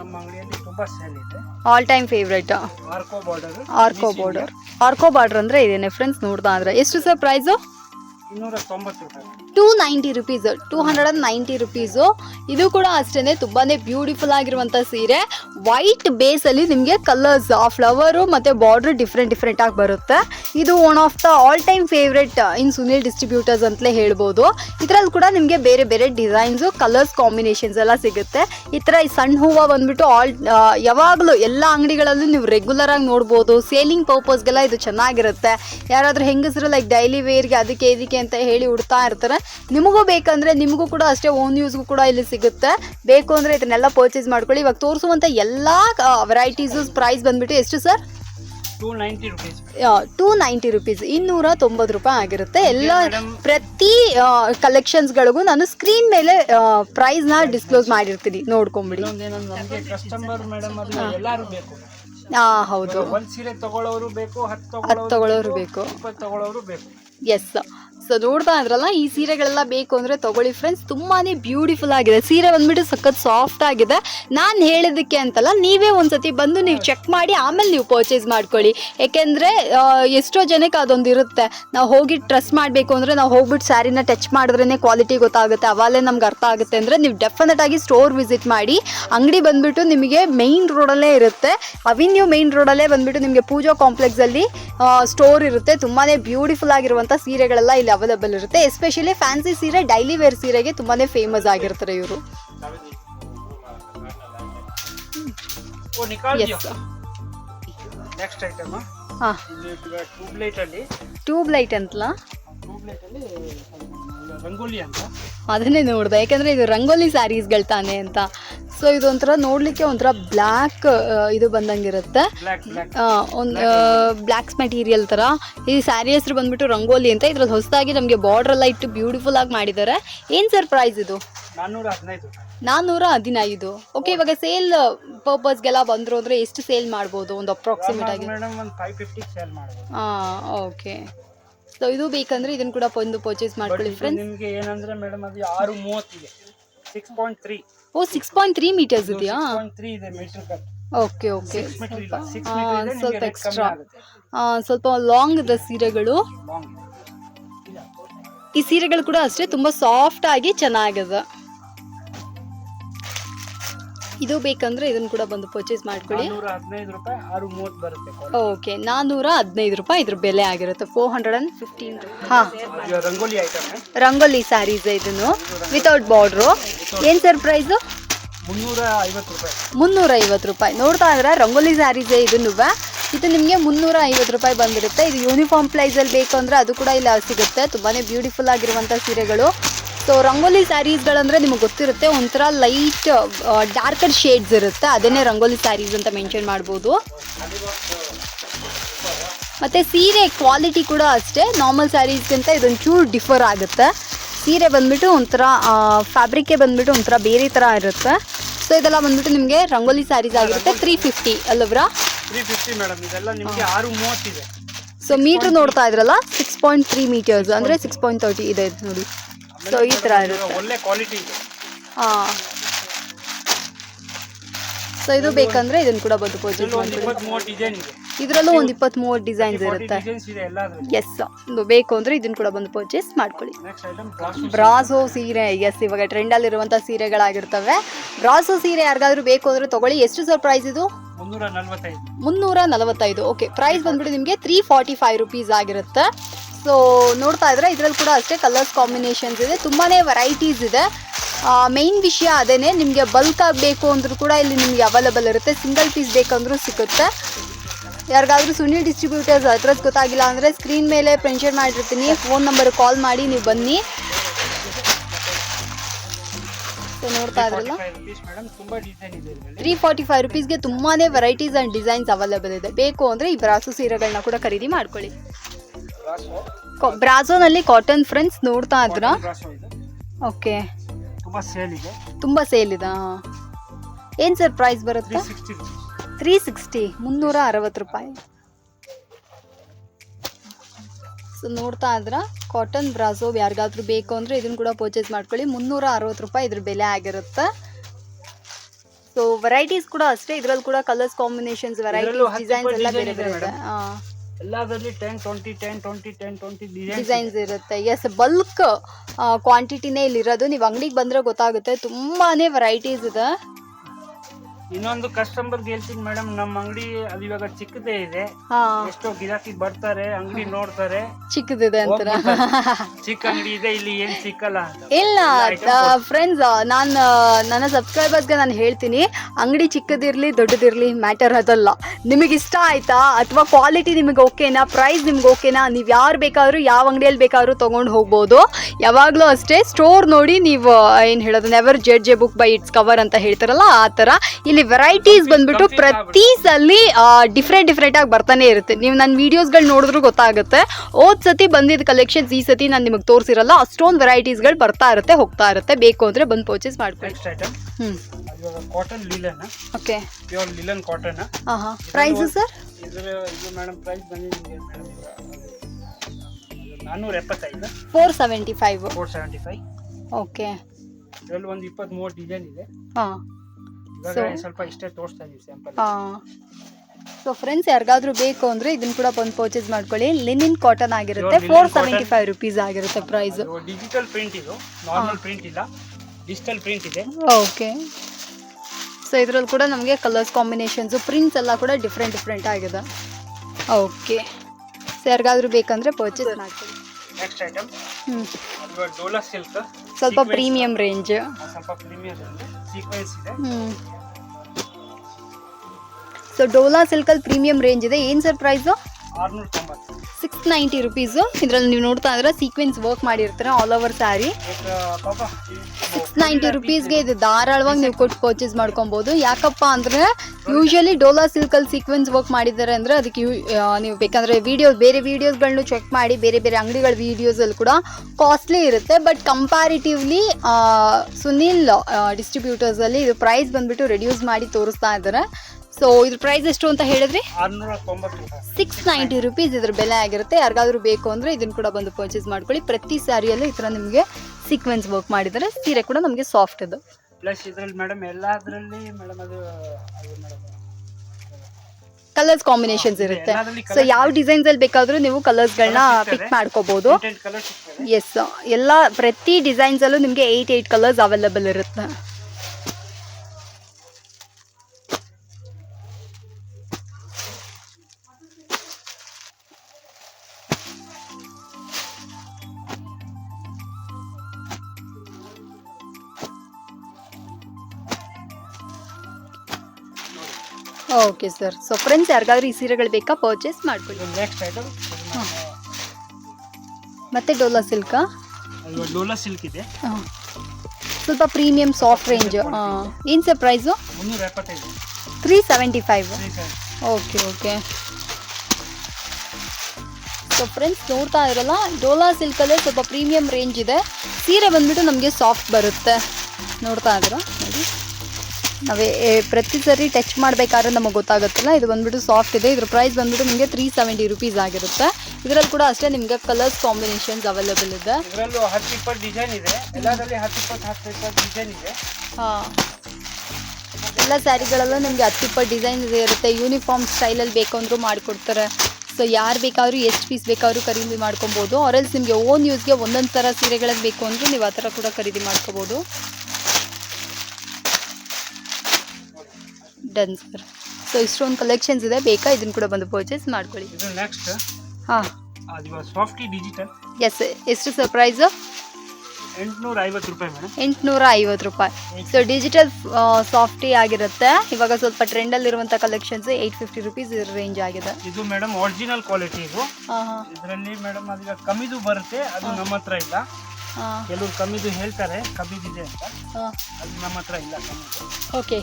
ಆಲ್ ಟೈಮ್ ಫೇವ್ರೇಟ್ ಆರ್ಕೋ ಬಾರ್ಡರ್ ಆರ್ಕೋ ಬಾರ್ಡರ್ ಅಂದರೆ ಇದೇನೆ ಫ್ರೆಂಡ್ಸ್ ನೋಡ್ತಾ ಅಂದ್ರೆ ಎಷ್ಟು sir price two ninety rupees two hundred and ninety rupees ಇದು ಕೂಡ ಅಷ್ಟೇ ತುಂಬಾ ಬ್ಯೂಟಿಫುಲ್ ಆಗಿರುವಂಥ ಸೀರೆ. ವೈಟ್ ಬೇಸಲ್ಲಿ ನಿಮಗೆ ಕಲರ್ಸ್ ಆ ಫ್ಲವರು ಮತ್ತು ಬಾರ್ಡ್ರ್ ಡಿಫ್ರೆಂಟ್ ಡಿಫ್ರೆಂಟಾಗಿ ಬರುತ್ತೆ. ಇದು one of the all time favourite in Sunil distributors ಅಂತಲೇ ಹೇಳ್ಬೋದು. ಇದರಲ್ಲಿ ಕೂಡ ನಿಮಗೆ ಬೇರೆ ಬೇರೆ ಡಿಸೈನ್ಸು ಕಲರ್ಸ್ ಕಾಂಬಿನೇಷನ್ಸ್ ಎಲ್ಲ ಸಿಗುತ್ತೆ. ಈ ಥರ ಈ ಸಣ್ಣ ಹೂವು ಬಂದ್ಬಿಟ್ಟು ಆಲ್ ಯಾವಾಗಲೂ ಎಲ್ಲ ಅಂಗಡಿಗಳಲ್ಲೂ ನೀವು ರೆಗ್ಯುಲರ್ ಆಗಿ ನೋಡ್ಬೋದು. ಸೇಲಿಂಗ್ ಪರ್ಪಸ್ಗೆಲ್ಲ ಇದು ಚೆನ್ನಾಗಿರುತ್ತೆ. ಯಾರಾದರೂ ಹೆಂಗಸರು ಲೈಕ್ ಡೈಲಿ ವೇರ್ಗೆ ಅದಕ್ಕೆ ಇದಕ್ಕೆ ಅಂತ ಹೇಳಿ ಉಡ್ತಾ ಇರ್ತಾರೆ ನಿಮಗೂ ಬೇಕಂದ್ರೆ ನಿಮಗೂ ಕೂಡ ಅಷ್ಟೇ ಓನ್ ಯೂಸ್ಗೂ ಕೂಡ ಇಲ್ಲಿ ಸಿಗುತ್ತೆ. ಬೇಕು ಅಂದರೆ ಇದನ್ನೆಲ್ಲ ಪರ್ಚೇಸ್ ಮಾಡ್ಕೊಳ್ಳಿ. ಇವಾಗ ತೋರಿಸುವಂಥ ಎಲ್ಲ ವೆರೈಟೀಸ್ ಪ್ರೈಸ್ ಬಂದ್ಬಿಟ್ಟು ಎಷ್ಟು ಸರ್ ಟೂ ನೈಂಟಿ ರುಪೀಸ್ ಇನ್ನೂರ ತೊಂಬತ್ತು ರೂಪಾಯಿ ಆಗಿರುತ್ತೆ. ಎಲ್ಲ ಪ್ರತಿ ಕಲೆಕ್ಷನ್ಸ್ಗಳಿಗೂ ನಾನು ಸ್ಕ್ರೀನ್ ಮೇಲೆ ಪ್ರೈಸ್ನ ಡಿಸ್ಕ್ಲೋಸ್ ಮಾಡಿರ್ತೀನಿ. ನೋಡ್ಕೊಂಬಿಡಿ. ಕಸ್ಟಮರ್ ಮೇಡಮ್ ಅದು ಎಲ್ಲರೂ ಬೇಕು. ಹಾಂ ಹೌದು. ಒಂದ್ ಸೀರೆ ತಗೊಳ್ಳೋರು ಬೇಕು ಹತ್ತು ಹತ್ತು ತಗೊಳ್ಳೋರು ಬೇಕು ಇಪ್ಪತ್ತು ತಗೊಳ್ಳೋರು ಬೇಕು. ಎಸ್ ಸೊ ನೋಡ್ತಾ ಇದ್ರಲ್ಲ, ಈ ಸೀರೆಗಳೆಲ್ಲ ಬೇಕು ಅಂದರೆ ತಗೊಳ್ಳಿ ಫ್ರೆಂಡ್ಸ್ ತುಂಬಾ ಬ್ಯೂಟಿಫುಲ್ ಆಗಿದೆ. ಸೀರೆ ಬಂದ್ಬಿಟ್ಟು ಸಖತ್ ಸಾಫ್ಟ್ ಆಗಿದೆ. ನಾನು ಹೇಳಿದ್ದಕ್ಕೆ ಅಂತಲ್ಲ, ನೀವೇ ಒಂದ್ಸತಿ ಬಂದು ನೀವು ಚೆಕ್ ಮಾಡಿ, ಆಮೇಲೆ ನೀವು ಪರ್ಚೇಸ್ ಮಾಡ್ಕೊಳ್ಳಿ. ಯಾಕೆಂದರೆ ಎಷ್ಟೋ ಜನಕ್ಕೆ ಅದೊಂದು ಇರುತ್ತೆ. ನಾವು ಹೋಗಿ ಟ್ರಸ್ಟ್ ಮಾಡಬೇಕು ಅಂದರೆ ನಾವು ಹೋಗ್ಬಿಟ್ಟು ಸ್ಯಾರಿನ ಟಚ್ ಮಾಡಿದ್ರೇನೆ ಕ್ವಾಲಿಟಿ ಗೊತ್ತಾಗುತ್ತೆ. ಅವಾಗಲೇ ನಮ್ಗೆ ಅರ್ಥ ಆಗುತ್ತೆ ಅಂದರೆ ನೀವು ಡೆಫಿನೆಟ್ ಆಗಿ ಸ್ಟೋರ್ ವಿಸಿಟ್ ಮಾಡಿ, ಅಂಗಡಿ ಬಂದ್ಬಿಟ್ಟು ನಿಮಗೆ ಮೈನ್ ರೋಡಲ್ಲೇ ಇರುತ್ತೆ. ಅವಿನ್ಯೂ ಮೈನ್ ರೋಡಲ್ಲೇ ಬಂದ್ಬಿಟ್ಟು ನಿಮಗೆ ಪೂಜಾ ಕಾಂಪ್ಲೆಕ್ಸಲ್ಲಿ ಸ್ಟೋರ್ ಇರುತ್ತೆ. ತುಂಬಾನೇ ಬ್ಯೂಟಿಫುಲ್ ಆಗಿರುವಂಥ ಸೀರೆಗಳೆಲ್ಲ ಇಲ್ಲಿ ಅವೈಲೇಬಲ್ ಇರುತ್ತೆ ಎಸ್ಪೆಷಲಿ ಫ್ಯಾನ್ಸಿ ಸೀರೆ ಡೈಲಿ ವೇರ್ ಸೀರೆಗೆ ತುಂಬಾನೇ ಫೇಮಸ್ ಆಗಿರ್ತಾರೆ ಇವರು. ನೆಕ್ಸ್ಟ್ ಐಟಮ್ ಹಾಂ. ಟ್ಯೂಬ್ಲೈಟ್ ರಂಗೋಲಿ ಅಂತ. ಅದನ್ನೇ ನೋಡ್ದೆ ಯಾಕಂದ್ರೆ ಇದು ರಂಗೋಲಿ ಸ್ಯಾರೀಸ್ಗಳು ತಾನೆ ಅಂತ. ಸೊ ಇದು ಒಂಥರ ನೋಡ್ಲಿಕ್ಕೆ ಒಂಥರ ಬ್ಲ್ಯಾಕ್ ಇದು ಬಂದಂಗಿರುತ್ತೆ. ಒಂದು ಬ್ಲ್ಯಾಕ್ಸ್ ಮೆಟೀರಿಯಲ್ ತರ. ಈ ಸ್ಯಾರಿ ಹೆಸರು ಬಂದ್ಬಿಟ್ಟು ರಂಗೋಲಿ ಅಂತ ಇದ್ರಲ್ಲಿ ಹೊಸದಾಗಿ ನಮಗೆ ಬಾರ್ಡರ್ ಎಲ್ಲ ಇಟ್ಟು ಬ್ಯೂಟಿಫುಲ್ ಆಗಿ ಮಾಡಿದ್ದಾರೆ. ಏನ್ ಸರ್ ಪ್ರೈಸ್ ಇದು? ನಾನ್ನೂರ ಹದಿನೈದು. ಓಕೆ ಇವಾಗ ಸೇಲ್ ಪರ್ಪಸ್ಗೆಲ್ಲ ಬಂದ್ರು ಅಂದರೆ ಎಷ್ಟು ಸೇಲ್ ಮಾಡ್ಬೋದು? ಒಂದು ಅಪ್ರಾಕ್ಸಿಮೇಟ್ ಆಗಿ. ಹಾಂ ಓಕೆ ಸೊ ಇದು ಬೇಕಂದ್ರೆ ಇದನ್ನ ಕೂಡ ಒಂದು ಪರ್ಚೇಸ್ ಮಾಡ್ಕೊಳ್ಳಿ ಫ್ರೆಂಡ್ಸ್ ನಿಮಗೆ ಏನಂದ್ರೆ ಮೇಡಮ್ ಅದು ಆರು ಮೂವತ್ತಿದೆ six point three O six point three metres ಇದೆಯಾ? ಇದೆ ಮೀಟರ್ ಕಟ್ ಓಕೆ ಓಕೆ ಸ್ವಲ್ಪ. ಎಕ್ಸ್ಟ್ರಾ ಸ್ವಲ್ಪ ಲಾಂಗ್ ಇದೆ ಸೀರೆಗಳು. ಈ ಸೀರೆಗಳು ಕೂಡ ಅಷ್ಟೇ ತುಂಬಾ ಸಾಫ್ಟ್ ಆಗಿ ಚೆನ್ನಾಗಿದೆ. ಇದು ಬೇಕಂದ್ರೆ ಇದನ್ನು ಕೂಡ ಬಂದು ಪರ್ಚೇಸ್ ಮಾಡ್ಕೊಳ್ಳಿ. ನಾನ್ನೂರ ಹದಿನೈದು ರೂಪಾಯಿ ಆರು ಮೂವತ್ತು ಬರುತ್ತೆ ಓಕೆ ನಾನ್ನೂರ ಹದಿನೈದು ರೂಪಾಯಿ ಇದ್ರ ಬೆಲೆ ಆಗಿರುತ್ತೆ. ಫೋರ್ ಹಂಡ್ರೆಡ್ ಆ್ಯಂಡ್ ಫಿಫ್ಟೀನ್ ಹಾಂ. ರಂಗೋಲಿ ಐಟಮ್ ರಂಗೋಲಿ ಸ್ಯಾರೀಸ್ ಇದನ್ನು. ವಿತೌಟ್ ಬಾರ್ಡ್ರು ಏನು ಸರ್ ಪ್ರೈಸು ಮುನ್ನೂರ ಐವತ್ತು ರೂಪಾಯಿ. ನೋಡ್ತಾ ಇದ್ರೆ ರಂಗೋಲಿ ಸ್ಯಾರೀಸೇ ಇದನ್ನು ಇದು ನಿಮಗೆ ಮುನ್ನೂರ ಐವತ್ತು ರೂಪಾಯಿ ಬಂದಿರುತ್ತೆ ಇದು ಯೂನಿಫಾರ್ಮ್ ಪ್ರೈಸಲ್ಲಿ ಬೇಕು ಅಂದರೆ ಅದು ಕೂಡ ಇಲ್ಲಿ ಸಿಗುತ್ತೆ. ತುಂಬಾ ಬ್ಯೂಟಿಫುಲ್ ಆಗಿರುವಂಥ ಸೀರೆಗಳು. ಸೊ ರಂಗೋಲಿ ಸ್ಯಾರೀಸ್ಗಳಂದರೆ ನಿಮಗೆ ಗೊತ್ತಿರುತ್ತೆ ಒಂಥರ ಲೈಟ್ ಡಾರ್ಕರ್ ಶೇಡ್ಸ್ ಇರುತ್ತೆ. ಅದನ್ನೇ ರಂಗೋಲಿ ಸ್ಯಾರೀಸ್ ಅಂತ ಮೆನ್ಷನ್ ಮಾಡ್ಬೋದು. ಮತ್ತು ಸೀರೆ ಕ್ವಾಲಿಟಿ ಕೂಡ ಅಷ್ಟೇ ನಾರ್ಮಲ್ ಸ್ಯಾರೀಸ್ಗಿಂತ ಇದೊಂದು ಚೂರು ಡಿಫರ್ ಆಗುತ್ತೆ. ಸೀರೆ ಬಂದ್ಬಿಟ್ಟು ಒಂಥರ ಫ್ಯಾಬ್ರಿಕ್ಕೇ ಬಂದ್ಬಿಟ್ಟು ಒಂಥರ ಬೇರೆ ಥರ ಇರುತ್ತೆ. ಸೊ ಇದೆಲ್ಲ ಬಂದ್ಬಿಟ್ಟು ನಿಮಗೆ ರಂಗೋಲಿ ಸ್ಯಾರೀಸ್ ಆಗಿರುತ್ತೆ ತ್ರೀ ಫಿಫ್ಟಿ ಅಲ್ಲವ್ರಾ ಸೊ ಮೀಟ್ರ್ ನೋಡ್ತಾ ಇದ್ರಲ್ಲ ಸಿಕ್ಸ್ ಪಾಯಿಂಟ್ ತ್ರೀ ಮೀಟರ್ಸ್ ಅಂದರೆ ಸಿಕ್ಸ್ ಪಾಯಿಂಟ್ ತರ್ಟಿ ಇದೆ ನೋಡಿ. ಸೊ ಈ ಥರ ಇರುತ್ತೆ. ಒಳ್ಳೆ ಕ್ವಾಲಿಟಿ ಇದೆ. ಹಾಂ. ಸೊ ಇದು ಬೇಕಂದ್ರೆ ಇದನ್ನು ಕೂಡ ಬಂದು ಪರ್ಚೇಸ್ ಇದರಲ್ಲೂ ಒಂದು ಇಪ್ಪತ್ತ್ ಮೂವತ್ತು ಡಿಸೈನ್ಸ್ ಇರುತ್ತೆ. ಎಸ್ ಬೇಕು ಅಂದರೆ ಇದನ್ನು ಕೂಡ ಬಂದು ಪರ್ಚೇಸ್ ಮಾಡ್ಕೊಳ್ಳಿ. ಬ್ರಾಸ್ ಸೀರೆ. ಎಸ್ ಇವಾಗ ಟ್ರೆಂಡಲ್ಲಿರುವಂಥ ಸೀರೆಗಳಾಗಿರ್ತವೆ. ಬ್ರಾಸೋ ಸೀರೆ ಯಾರಿಗಾದ್ರೂ ಬೇಕು ಅಂದರೆ ತಗೊಳ್ಳಿ. ಎಷ್ಟು ಸರ್ ಪ್ರೈಸ್ ಇದು? ಮುನ್ನೂರ ನಲವತ್ತೈದು. ಓಕೆ ಪ್ರೈಸ್ ಬಂದ್ಬಿಟ್ಟು ನಿಮಗೆ ತ್ರೀ ಫಾರ್ಟಿ ಫೈವ್ ರುಪೀಸ್ ಆಗಿರುತ್ತೆ. ಸೊ ನೋಡ್ತಾ ಇದ್ರೆ ಇದ್ರಲ್ಲಿ ಕೂಡ ಅಷ್ಟೇ ಕಲರ್ಸ್ ಕಾಂಬಿನೇಷನ್ಸ್ ಇದೆ. ತುಂಬಾ ವೆರೈಟೀಸ್ ಇದೆ. ಮೈನ್ ವಿಷಯ ಅದೇ ನಿಮಗೆ ಬಲ್ಕ್ ಆಗಬೇಕು ಅಂದರೂ ಕೂಡ ಇಲ್ಲಿ ನಿಮಗೆ ಅವೈಲಬಲ್ ಇರುತ್ತೆ. ಸಿಂಗಲ್ ಪೀಸ್ ಬೇಕಂದ್ರೂ ಸಿಗುತ್ತೆ. ಯಾರಿಗಾದರೂ ಸುನಿಲ್ ಡಿಸ್ಟ್ರಿಬ್ಯೂಟರ್ಸ್ ಅಡ್ರೆಸ್ ಗೊತ್ತಾಗಿಲ್ಲ ಅಂದರೆ ಸ್ಕ್ರೀನ್ ಮೇಲೆ ಪ್ರೆನ್ಷನ್ ಮಾಡಿರ್ತೀನಿ. ಫೋನ್ ನಂಬರ್ ಕಾಲ್ ಮಾಡಿ, ನೀವು ಬನ್ನಿ. ನೋಡ್ತಾ ಇದರಲ್ಲಿ? ತ್ರೀ ಫಾರ್ಟಿ ಫೈವ್ ರುಪೀಸ್ಗೆ ತುಂಬಾ ವೆರೈಟೀಸ್ ಆ್ಯಂಡ್ ಡಿಸೈನ್ಸ್ ಅವೈಲೇಬಲ್ ಇದೆ. ಬೇಕು ಅಂದರೆ ಈ ಬ್ರಾಸು ಸೀರೆಗಳನ್ನ ಕೂಡ ಖರೀದಿ ಮಾಡ್ಕೊಳ್ಳಿ. ಬ್ರಾಸೋನಲ್ಲಿ ಕಾಟನ್ ಫ್ರೆಂಡ್ಸ್ ನೋಡ್ತಾ ಇದ್ರ ಓಕೆ ತುಂಬಾ ಸೇಲ್ ಇದೆ. ತುಂಬಾ ಸೇಲ್ ಇದೆ? ಏನು ಸರ್ ಪ್ರೈಸ್ ಬರುತ್ತೆ? ತ್ರೀ ಸಿಕ್ಸ್ಟಿ ಮುನ್ನೂರ ಅರವತ್ತು ರೂಪಾಯಿ. ಸೊ ನೋಡ್ತಾ ಇದ್ರ ಕಾಟನ್ ಬ್ರಾಸೋ ಯಾರಿಗಾದ್ರೂ ಬೇಕು ಅಂದರೆ ಇದನ್ನು ಕೂಡ ಪರ್ಚೇಸ್ ಮಾಡ್ಕೊಳ್ಳಿ. ಮುನ್ನೂರ ಅರವತ್ತು ರೂಪಾಯಿ ಇದ್ರ ಬೆಲೆ ಆಗಿರುತ್ತೆ. ಸೊ ವೆರೈಟೀಸ್ ಕೂಡ ಅಷ್ಟೇ. ಇದ್ರಲ್ಲಿ ಕೂಡ ಕಲರ್ಸ್ ಕಾಂಬಿನೇಷನ್ಸ್ ವೆರೈಟೀಸ್ ಡಿಸೈನ್ಸ್ ಎಲ್ಲ ಬೇರೆ ಬೇರೆ ಇದೆ madam. ಎಲ್ಲದರಲ್ಲಿ ten twenty ten twenty ten twenty design designs ಇರುತ್ತೆ. ಎಸ್ ಬಲ್ಕ್ ಕ್ವಾಂಟಿಟಿನೇ ಇಲ್ಲಿರೋದು. ನೀವು ಅಂಗಡಿಗೆ ಬಂದರೆ ಗೊತ್ತಾಗುತ್ತೆ. ತುಂಬಾ ವೆರೈಟೀಸ್ ಇದೆ. ಇನ್ನೊಂದು ಕಸ್ಟಮರ್ ಹೇಳ್ತೀನಿ ಮೇಡಮ್ ನಮ್ಮ ಅಂಗಡಿ ಅದು ಇವಾಗ ಚಿಕ್ಕದೇ ಇದೆ. ಹಾಂ. ಎಷ್ಟೋ ಗಿರಾಕಿ ಬರ್ತಾರೆ ಅಂಗಡಿ ನೋಡ್ತಾರೆ. ಚಿಕ್ಕದಿದೆ ಅಂತಾರ? ಚಿಕ್ಕ ಅಂಗಡಿ ಇದೆ ಇಲ್ಲಿ ಏನ್ ಸಿಕ್ಕಲ್ಲ ಅಂತ. ಇಲ್ಲ ಫ್ರೆಂಡ್ಸ್ ನಾನು ನನ್ನ ಸಬ್ಸ್ಕ್ರೈಬರ್ಸ್ಗೆ ನಾನು ಹೇಳ್ತೀನಿ ಅಂಗಡಿ ಚಿಕ್ಕದಿರಲಿ ದೊಡ್ಡದಿರಲಿ ಮ್ಯಾಟರ್ ಅದಲ್ಲ. ನಿಮಗೆ ಇಷ್ಟ ಆಯ್ತಾ? ಅಥವಾ ಕ್ವಾಲಿಟಿ ನಿಮಗೆ ಓಕೆನಾ ಪ್ರೈಸ್ ನಿಮ್ಗೆ ಓಕೆನಾ ನೀವು ಯಾರು ಬೇಕಾದ್ರೂ ಯಾವ ಅಂಗಡಿಯಲ್ಲಿ ಬೇಕಾದ್ರೂ ತೊಗೊಂಡು ಹೋಗ್ಬೋದು. ಯಾವಾಗಲೂ ಅಷ್ಟೇ ಸ್ಟೋರ್ ನೋಡಿ ನೀವು ಏನು ಹೇಳೋದು never judge a book by its cover ಅಂತ ಹೇಳ್ತಾರಲ್ಲ ಆ ತರ. ಇಲ್ಲಿ ವೆರೈಟೀಸ್ ಬಂದ್ಬಿಟ್ಟು ಪ್ರತಿ ಸಲ ಡಿಫ್ರೆಂಟ್ ಡಿಫ್ರೆಂಟ್ ಆಗಿ ಬರ್ತಾನೆ ಇರುತ್ತೆ. ನೀವು ನನ್ನ ವಿಡಿಯೋಸ್ಗಳು ನೋಡಿದ್ರು ಗೊತ್ತಾಗುತ್ತೆ. ಹೋದ್ ಸತಿ ಬಂದಿದ್ದ ಕಲೆಕ್ಷನ್ಸ್ ಈ ಸತಿ ನಾನು ನಿಮಗೆ ತೋರಿಸಿರಲ್ಲ ಅಷ್ಟೊಂದು ವೆರೈಟೀಸ್ಗಳು ಬರ್ತಾ ಇರುತ್ತೆ ಹೋಗ್ತಾ ಇರುತ್ತೆ. ಬೇಕು ಅಂದರೆ ಬಂದು ಪರ್ಚೇಸ್ ಮಾಡ್ಕೊಳ್ಳಿ. ಹ್ಞೂ cotton linen okay. Pure linen cotton ಹಾಂ ಹಾಂ ಪ್ರೈಸು ಸರ್? ಮೇಡಮ್ ಪ್ರೈಸ್ ನಾನ್ನೂರ ಎಪ್ಪತ್ತೈದು four seventy five four seventy five okay ಇದರಲ್ಲಿ ಒಂದು ಇಪ್ಪತ್ತ್ ಡಿಸೈನ್ ಇದೆ. ಹಾಂ. ಸ್ವಲ್ಪ ಇಷ್ಟೇ ತೋರಿಸ್ತಾ ಇದೀವಿ ಸ್ಯಾಂಪಲ್ ಸೊ ಫ್ರೆಂಡ್ಸ್ ಯಾರಿಗಾದ್ರೂ ಬೇಕು ಅಂದ್ರೆ ಇದನ್ನ ಕೂಡ ಬಂದು ಪರ್ಚೇಸ್ ಮಾಡ್ಕೊಳ್ಳಿ. ಲಿನಿನ್ ಕಾಟನ್ ಆಗಿರುತ್ತೆ. ಫೋರ್. ಸೆವೆಂಟಿ ಫೈವ್ ರುಪೀಸ್ ಆಗಿರುತ್ತೆ ಪ್ರೈಸ್ ಡಿಜಿಟಲ್ ಪ್ರಿಂಟ್ ಇದು. ನಾರ್ಮಲ್ ಪ್ರಿಂಟ್ ಇಲ್ಲ. ಡಿಜಿಟಲ್ ಪ್ರಿಂಟ್ ಇದೆ. ಓಕೆ ಸೊ ಇದರಲ್ಲಿ ಕೂಡ ನಮಗೆ ಕಲರ್ಸ್ ಕಾಂಬಿನೇಷನ್ಸು ಪ್ರಿಂಟ್ಸ್ ಎಲ್ಲ ಕೂಡ ಡಿಫ್ರೆಂಟ್ ಡಿಫ್ರೆಂಟ್ ಆಗಿದೆ. ಓಕೆ ಸೊ ಯಾರಿಗಾದ್ರೂ ಬೇಕಂದ್ರೆ ಪರ್ಚೇಸ್ ಮಾಡ್ಕೊಳ್ಳಿ. ನೆಕ್ಸ್ಟ್ ಐಟಮ್ ಡೋಲಾ ಸಿಲ್ಕ್ ಸ್ವಲ್ಪ ಪ್ರೀಮಿಯಂ ರೇಂಜ್ ಸ್ವಲ್ಪ ಪ್ರೀಮಿಯರ್ ಸೀಕ್ವೆನ್ಸ್ ಇದೆ. ಹ್ಞೂ ಸೊ ಡೋಲಾ ಸಿಲ್ಕಲ್ಲಿ ಪ್ರೀಮಿಯಂ ರೇಂಜ್ ಇದೆ. ಏನು sir price six ninety rupees ಇದರಲ್ಲಿ ನೀವು ನೋಡ್ತಾ ಇದ್ರೆ ಸೀಕ್ವೆನ್ಸ್ ವರ್ಕ್ ಮಾಡಿರ್ತಾರೆ all over sari six ninety ರುಪೀಸ್ಗೆ ಇದು ಧಾರಾಳವಾಗಿ ನೀವು ಕೊಟ್ಟು ಪರ್ಚೇಸ್ ಮಾಡ್ಕೊಬೋದು. ಯಾಕಪ್ಪ ಅಂದರೆ ಯೂಶಲಿ ಡೋಲಾ ಸಿಲ್ಕಲ್ಲಿ ಸೀಕ್ವೆನ್ಸ್ ವರ್ಕ್ ಮಾಡಿದ್ದಾರೆ ಅಂದರೆ ಅದಕ್ಕೆ ನೀವು ಬೇಕಂದರೆ ವೀಡಿಯೋ ಬೇರೆ ವೀಡಿಯೋಸ್ಗಳನ್ನೂ ಚೆಕ್ ಮಾಡಿ, ಬೇರೆ ಬೇರೆ ಅಂಗಡಿಗಳ ವೀಡಿಯೋಸಲ್ಲಿ ಕೂಡ ಕಾಸ್ಟ್ಲಿ ಇರುತ್ತೆ. ಬಟ್ ಕಂಪ್ಯಾರಿಟಿವ್ಲಿ ಸುನಿಲ್ ಡಿಸ್ಟ್ರಿಬ್ಯೂಟರ್ಸಲ್ಲಿ ಇದು ಪ್ರೈಸ್ ಬಂದುಬಿಟ್ಟು ರೆಡ್ಯೂಸ್ ಮಾಡಿ ತೋರಿಸ್ತಾ ಇದ್ದಾರೆ. ಸೊ ಇದ್ರ ಪ್ರೈಸ್ ಎಷ್ಟು ಅಂತ ಹೇಳಿದ್ರಿ? ಸಿಕ್ಸ್ ನೈಂಟಿ ರುಪೀಸ್ ಇದ್ರ ಬೆಲೆ ಆಗಿರುತ್ತೆ. ಯಾರಿಗಾದ್ರೂ ಬೇಕು ಅಂದರೆ ಇದನ್ನ ಕೂಡ ಬಂದು ಪರ್ಚೇಸ್ ಮಾಡ್ಕೊಳ್ಳಿ. ಪ್ರತಿ ಸ್ಯಾರಿಯಲ್ಲೂ ಈ ಥರ ನಿಮಗೆ ಸೀಕ್ವೆನ್ಸ್ ವರ್ಕ್ ಮಾಡಿದ್ದಾರೆ. ಸೀರೆ ಕೂಡ ನಮಗೆ ಸಾಫ್ಟ್ ಇದು ಪ್ಲಸ್ ಇದ್ರಲ್ಲಿ ಮೇಡಮ್ ಎಲ್ಲದರಲ್ಲಿ ಮೇಡಮ್ ಅದು ಅದು ಕಲರ್ಸ್ ಕಾಂಬಿನೇಷನ್ಸ್ ಇರುತ್ತೆ. ಸೊ ಯಾವ ಡಿಸೈನ್ಸ್ ಅಲ್ಲಿ ಬೇಕಾದ್ರೂ ನೀವು ಕಲರ್ಸ್ಗಳನ್ನ ಗಳನ್ನ ಪಿಕ್. ಮಾಡ್ಕೋಬಹುದು ಎಸ್ ಎಲ್ಲ ಪ್ರತಿ ಡಿಸೈನ್ಸ್ ಅಲ್ಲೂ ನಿಮಗೆ ಏಯ್ಟ್ ಏಯ್ಟ್ ಕಲರ್ಸ್ ಅವೈಲೇಬಲ್ ಇರುತ್ತೆ. ಓಕೆ ಸರ್ ಸೊ ಫ್ರೆಂಡ್ಸ್ ಯಾರಿಗಾದ್ರೂ ಈ ಸೀರೆಗಳು ಬೇಕಾ? ಪರ್ಚೇಸ್ ಮಾಡ್ಕೊಳ್ಳಿ. ನೆಕ್ಸ್ಟ್ ಐಟಮ್ ಮತ್ತೆ ಡೋಲಾ ಸಿಲ್ಕಾ ಡೋಲಾ ಸಿಲ್ಕ್ ಇದೆ. ಸ್ವಲ್ಪ ಪ್ರೀಮಿಯಂ ಸಾಫ್ಟ್ ರೇಂಜ್ ಏನು sir price three seventy five okay okay so friends ನೋಡ್ತಾ ಇರಲ್ಲ ಡೋಲಾ ಸಿಲ್ಕಲ್ಲೇ ಸ್ವಲ್ಪ ಪ್ರೀಮಿಯಂ ರೇಂಜ್ ಇದೆ. ಸೀರೆ ಬಂದ್ಬಿಟ್ಟು ನಮಗೆ ಸಾಫ್ಟ್ ಬರುತ್ತೆ. ನೋಡ್ತಾ ಇದ್ದೀರಾ ನಾವೇ ಪ್ರತಿ ಸರಿ ಟಚ್ ಮಾಡಬೇಕಾದ್ರೆ ನಮಗೆ ಗೊತ್ತಾಗುತ್ತಲ್ಲ ಇದು ಬಂದ್ಬಿಟ್ಟು ಸಾಫ್ಟ್ ಇದೆ. ಇದ್ರ ಪ್ರೈಸ್ ಬಂದುಬಿಟ್ಟು ನಿಮಗೆ ತ್ರೀ ಸೆವೆಂಟಿ ರುಪೀಸ್ ಆಗಿರುತ್ತೆ. ಇದರಲ್ಲಿ ಕೂಡ ಅಷ್ಟೇ ನಿಮಗೆ ಕಲರ್ಸ್ ಕಾಂಬಿನೇಷನ್ಸ್ ಅವೈಲೇಬಲ್ ಇದೆ. ಇದರಲ್ಲೂ ಹತ್ತು ಇಪ್ಪತ್ತು ಡಿಸೈನ್ ಇದೆ. ಎಲ್ಲದರಲ್ಲಿ ಹತ್ತು ಇಪ್ಪತ್ತು ಹತ್ತು ಇಪ್ಪತ್ತು ಡಿಸೈನ್ ಇದೆ. ಹಾಂ. ಎಲ್ಲ ಸ್ಯಾರಿಗಳಲ್ಲೂ ನಿಮಗೆ ಹತ್ತು ಇಪ್ಪತ್ತು ಡಿಸೈನ್ಸ್ ಇರುತ್ತೆ. ಯೂನಿಫಾರ್ಮ್ ಸ್ಟೈಲಲ್ಲಿ ಬೇಕು ಅಂದರೂ ಮಾಡಿಕೊಡ್ತಾರೆ. ಸೊ ಯಾರು ಬೇಕಾದ್ರೂ ಎಷ್ಟು ಪೀಸ್ ಬೇಕಾದ್ರೂ ಖರೀದಿ ಮಾಡ್ಕೊಬೋದು. ಎಲ್ಸ್ ನಿಮಗೆ ಓನ್ ಯೂಸ್ಗೆ ಒಂದೊಂದು ಥರ ಸೀರೆಗಳಲ್ಲಿ ಬೇಕು ಅಂದರೂ ನೀವು ಆ ಥರ ಕೂಡ ಖರೀದಿ ಮಾಡ್ಕೋಬೋದು. ಡನ್ ಸರ್ ಸೊ ಇಷ್ಟೊಂದು ಕಲೆಕ್ಷನ್ಸ್ ಇದೆ. ಬೇಕಾ? ಇದನ್ನು ಕೂಡ ಬಂದು ಪರ್ಚೇಸ್ ಮಾಡ್ಕೊಳ್ಳಿ. ಇದು ನೆಕ್ಸ್ಟ್ ಹಾಂ. ಅದು ಸಾಫ್ಟಿ ಡಿಜಿಟಲ್ ಎಸ್ ಎಷ್ಟು ಸರ್ ಪ್ರೈಸು ಎಂಟುನೂರ ಐವತ್ತು ರೂಪಾಯಿ ಮೇಡಮ್. ಎಂಟುನೂರ ಐವತ್ತು ರೂಪಾಯಿ ಸೊ ಡಿಜಿಟಲ್ ಸಾಫ್ಟಿ ಆಗಿರುತ್ತೆ. ಇವಾಗ ಸ್ವಲ್ಪ ಟ್ರೆಂಡಲ್ಲಿರುವಂಥ collections eight fifty rupees range ಆಗಿದೆ. ಇದು ಮೇಡಮ್ ಒರಿಜಿನಲ್ ಕ್ವಾಲಿಟಿ ಇದು. ಇದರಲ್ಲಿ ಮೇಡಮ್ ಅದೀಗ ಕಮ್ಮಿದು ಬರುತ್ತೆ. ಅದು ನಮ್ಮ ಹತ್ರ ಇಲ್ಲ. ಕೆಲವರು ಕಮ್ಮಿದು ಹೇಳ್ತಾರೆ. ಕಮ್ಮಿದಿದೆ ಅಂತ. ಅದು ನಮ್ಮ ಹತ್ರ ಇಲ್ಲ ಕಮ್ಮಿದು ಓಕೆ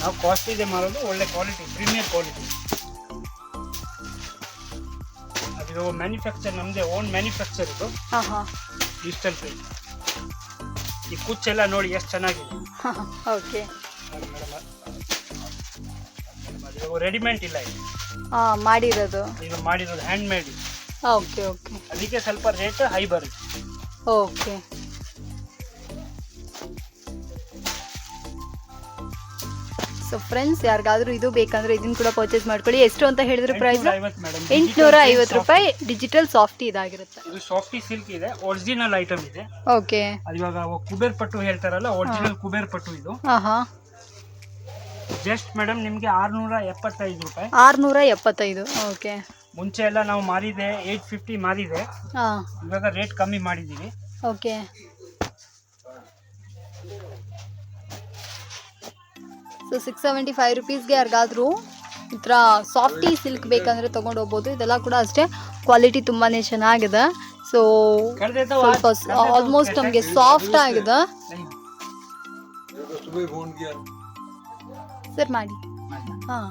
ನಾವು ಕಾಸ್ಟ್ಲಿದೆ ಮಾರೋದು ಒಳ್ಳೆ ಕ್ವಾಲಿಟಿ ಪ್ರೀಮಿಯರ್ ಕ್ವಾಲಿಟಿ ಅದು ಮ್ಯಾನುಫ್ಯಾಕ್ಚರ್ ನಮ್ಮದೇ ಓನ್ ಮ್ಯಾನುಫ್ಯಾಕ್ಚರ್ ಇದು. ಹಾಂ ಹಾಂ. ಡಿಜಿಟಲ್ ಪ್ರಿಂಟ್ ಈ ಕುಚ್ಚೆಲ್ಲ ನೋಡಿ ಎಷ್ಟು ಚೆನ್ನಾಗಿದೆ. ಹಾಂ ಓಕೆ ರೆಡಿಮೇಡ್ ಇಲ್ಲ ಇದು. ಮಾಡಿರೋದು. ಇದು ಮಾಡಿರೋದು ಹ್ಯಾಂಡ್ ಮೇಡ್ ಓಕೆ ಓಕೆ ಅದಕ್ಕೆ ಸ್ವಲ್ಪ ರೇಟ್ ಹೈ ಬರುತ್ತೆ. ಓಕೆ ಸೊ ಫ್ರೆಂಡ್ಸ್ ಯಾರಿಗಾದ್ರೂ ಇದು ಬೇಕಂದ್ರೆ ಇದನ್ನ ಕೂಡ ಪರ್ಚೇಸ್ ಮಾಡ್ಕೊಳ್ಳಿ. ಎಷ್ಟು ಅಂತ ಹೇಳಿದ್ರೆ ಪ್ರೈಸ್ ಎಂಟುನೂರ ಐವತ್ತು ರೂಪಾಯಿ ಡಿಜಿಟಲ್ ಸಾಫ್ಟಿ ಇದಾಗಿರುತ್ತೆ. ಇದು ಸಾಫ್ಟಿ ಸಿಲ್ಕ್ ಇದೆ ಒರಿಜಿನಲ್ ಐಟಮ್ ಇದೆ. ಓಕೆ ಇವಾಗ ಕುಬೇರ್ ಪಟ್ಟು ಹೇಳ್ತಾರಲ್ಲ ಒರಿಜಿನಲ್ ಕುಬೇರ್ ಪಟ್ಟು ಇದು. ಜಸ್ಟ್ ಮೇಡಮ್ ನಿಮಗೆ ಆರ್ನೂರ ಎಪ್ಪತ್ತೈದು ರೂಪಾಯಿ. ಆರುನೂರ ಎಪ್ಪತ್ತೈದು ಓಕೆ ಮುಂಚೆ ಎಲ್ಲ ನಾವು ಮಾರಿದೆ ಏಯ್ಟ್ ಫಿಫ್ಟಿ ಮಾರಿದೆ. ಹಾಂ. ಇವಾಗ ರೇಟ್ ಕಮ್ಮಿ ಮಾಡಿದ್ದೀವಿ okay so six seventy five ರುಪೀಸ್ಗೆ ಯಾರಿಗಾದ್ರೂ ಈ ಥರ ಸಾಫ್ಟಿ ಸಿಲ್ಕ್ ಬೇಕಂದ್ರೆ ತೊಗೊಂಡು ಹೋಗ್ಬೋದು ಇದೆಲ್ಲ ಕೂಡ ಅಷ್ಟೇ ಕ್ವಾಲಿಟಿ ತುಂಬಾ ಚೆನ್ನಾಗಿದೆ ಸೊ ಸ್ವಲ್ಪ ಆಲ್ಮೋಸ್ಟ್ ನಮಗೆ ಸಾಫ್ಟ್ ಆಗಿದೆ सुबह फोन किया ಸರ್ ಮಾಡಿ ಹಾಂ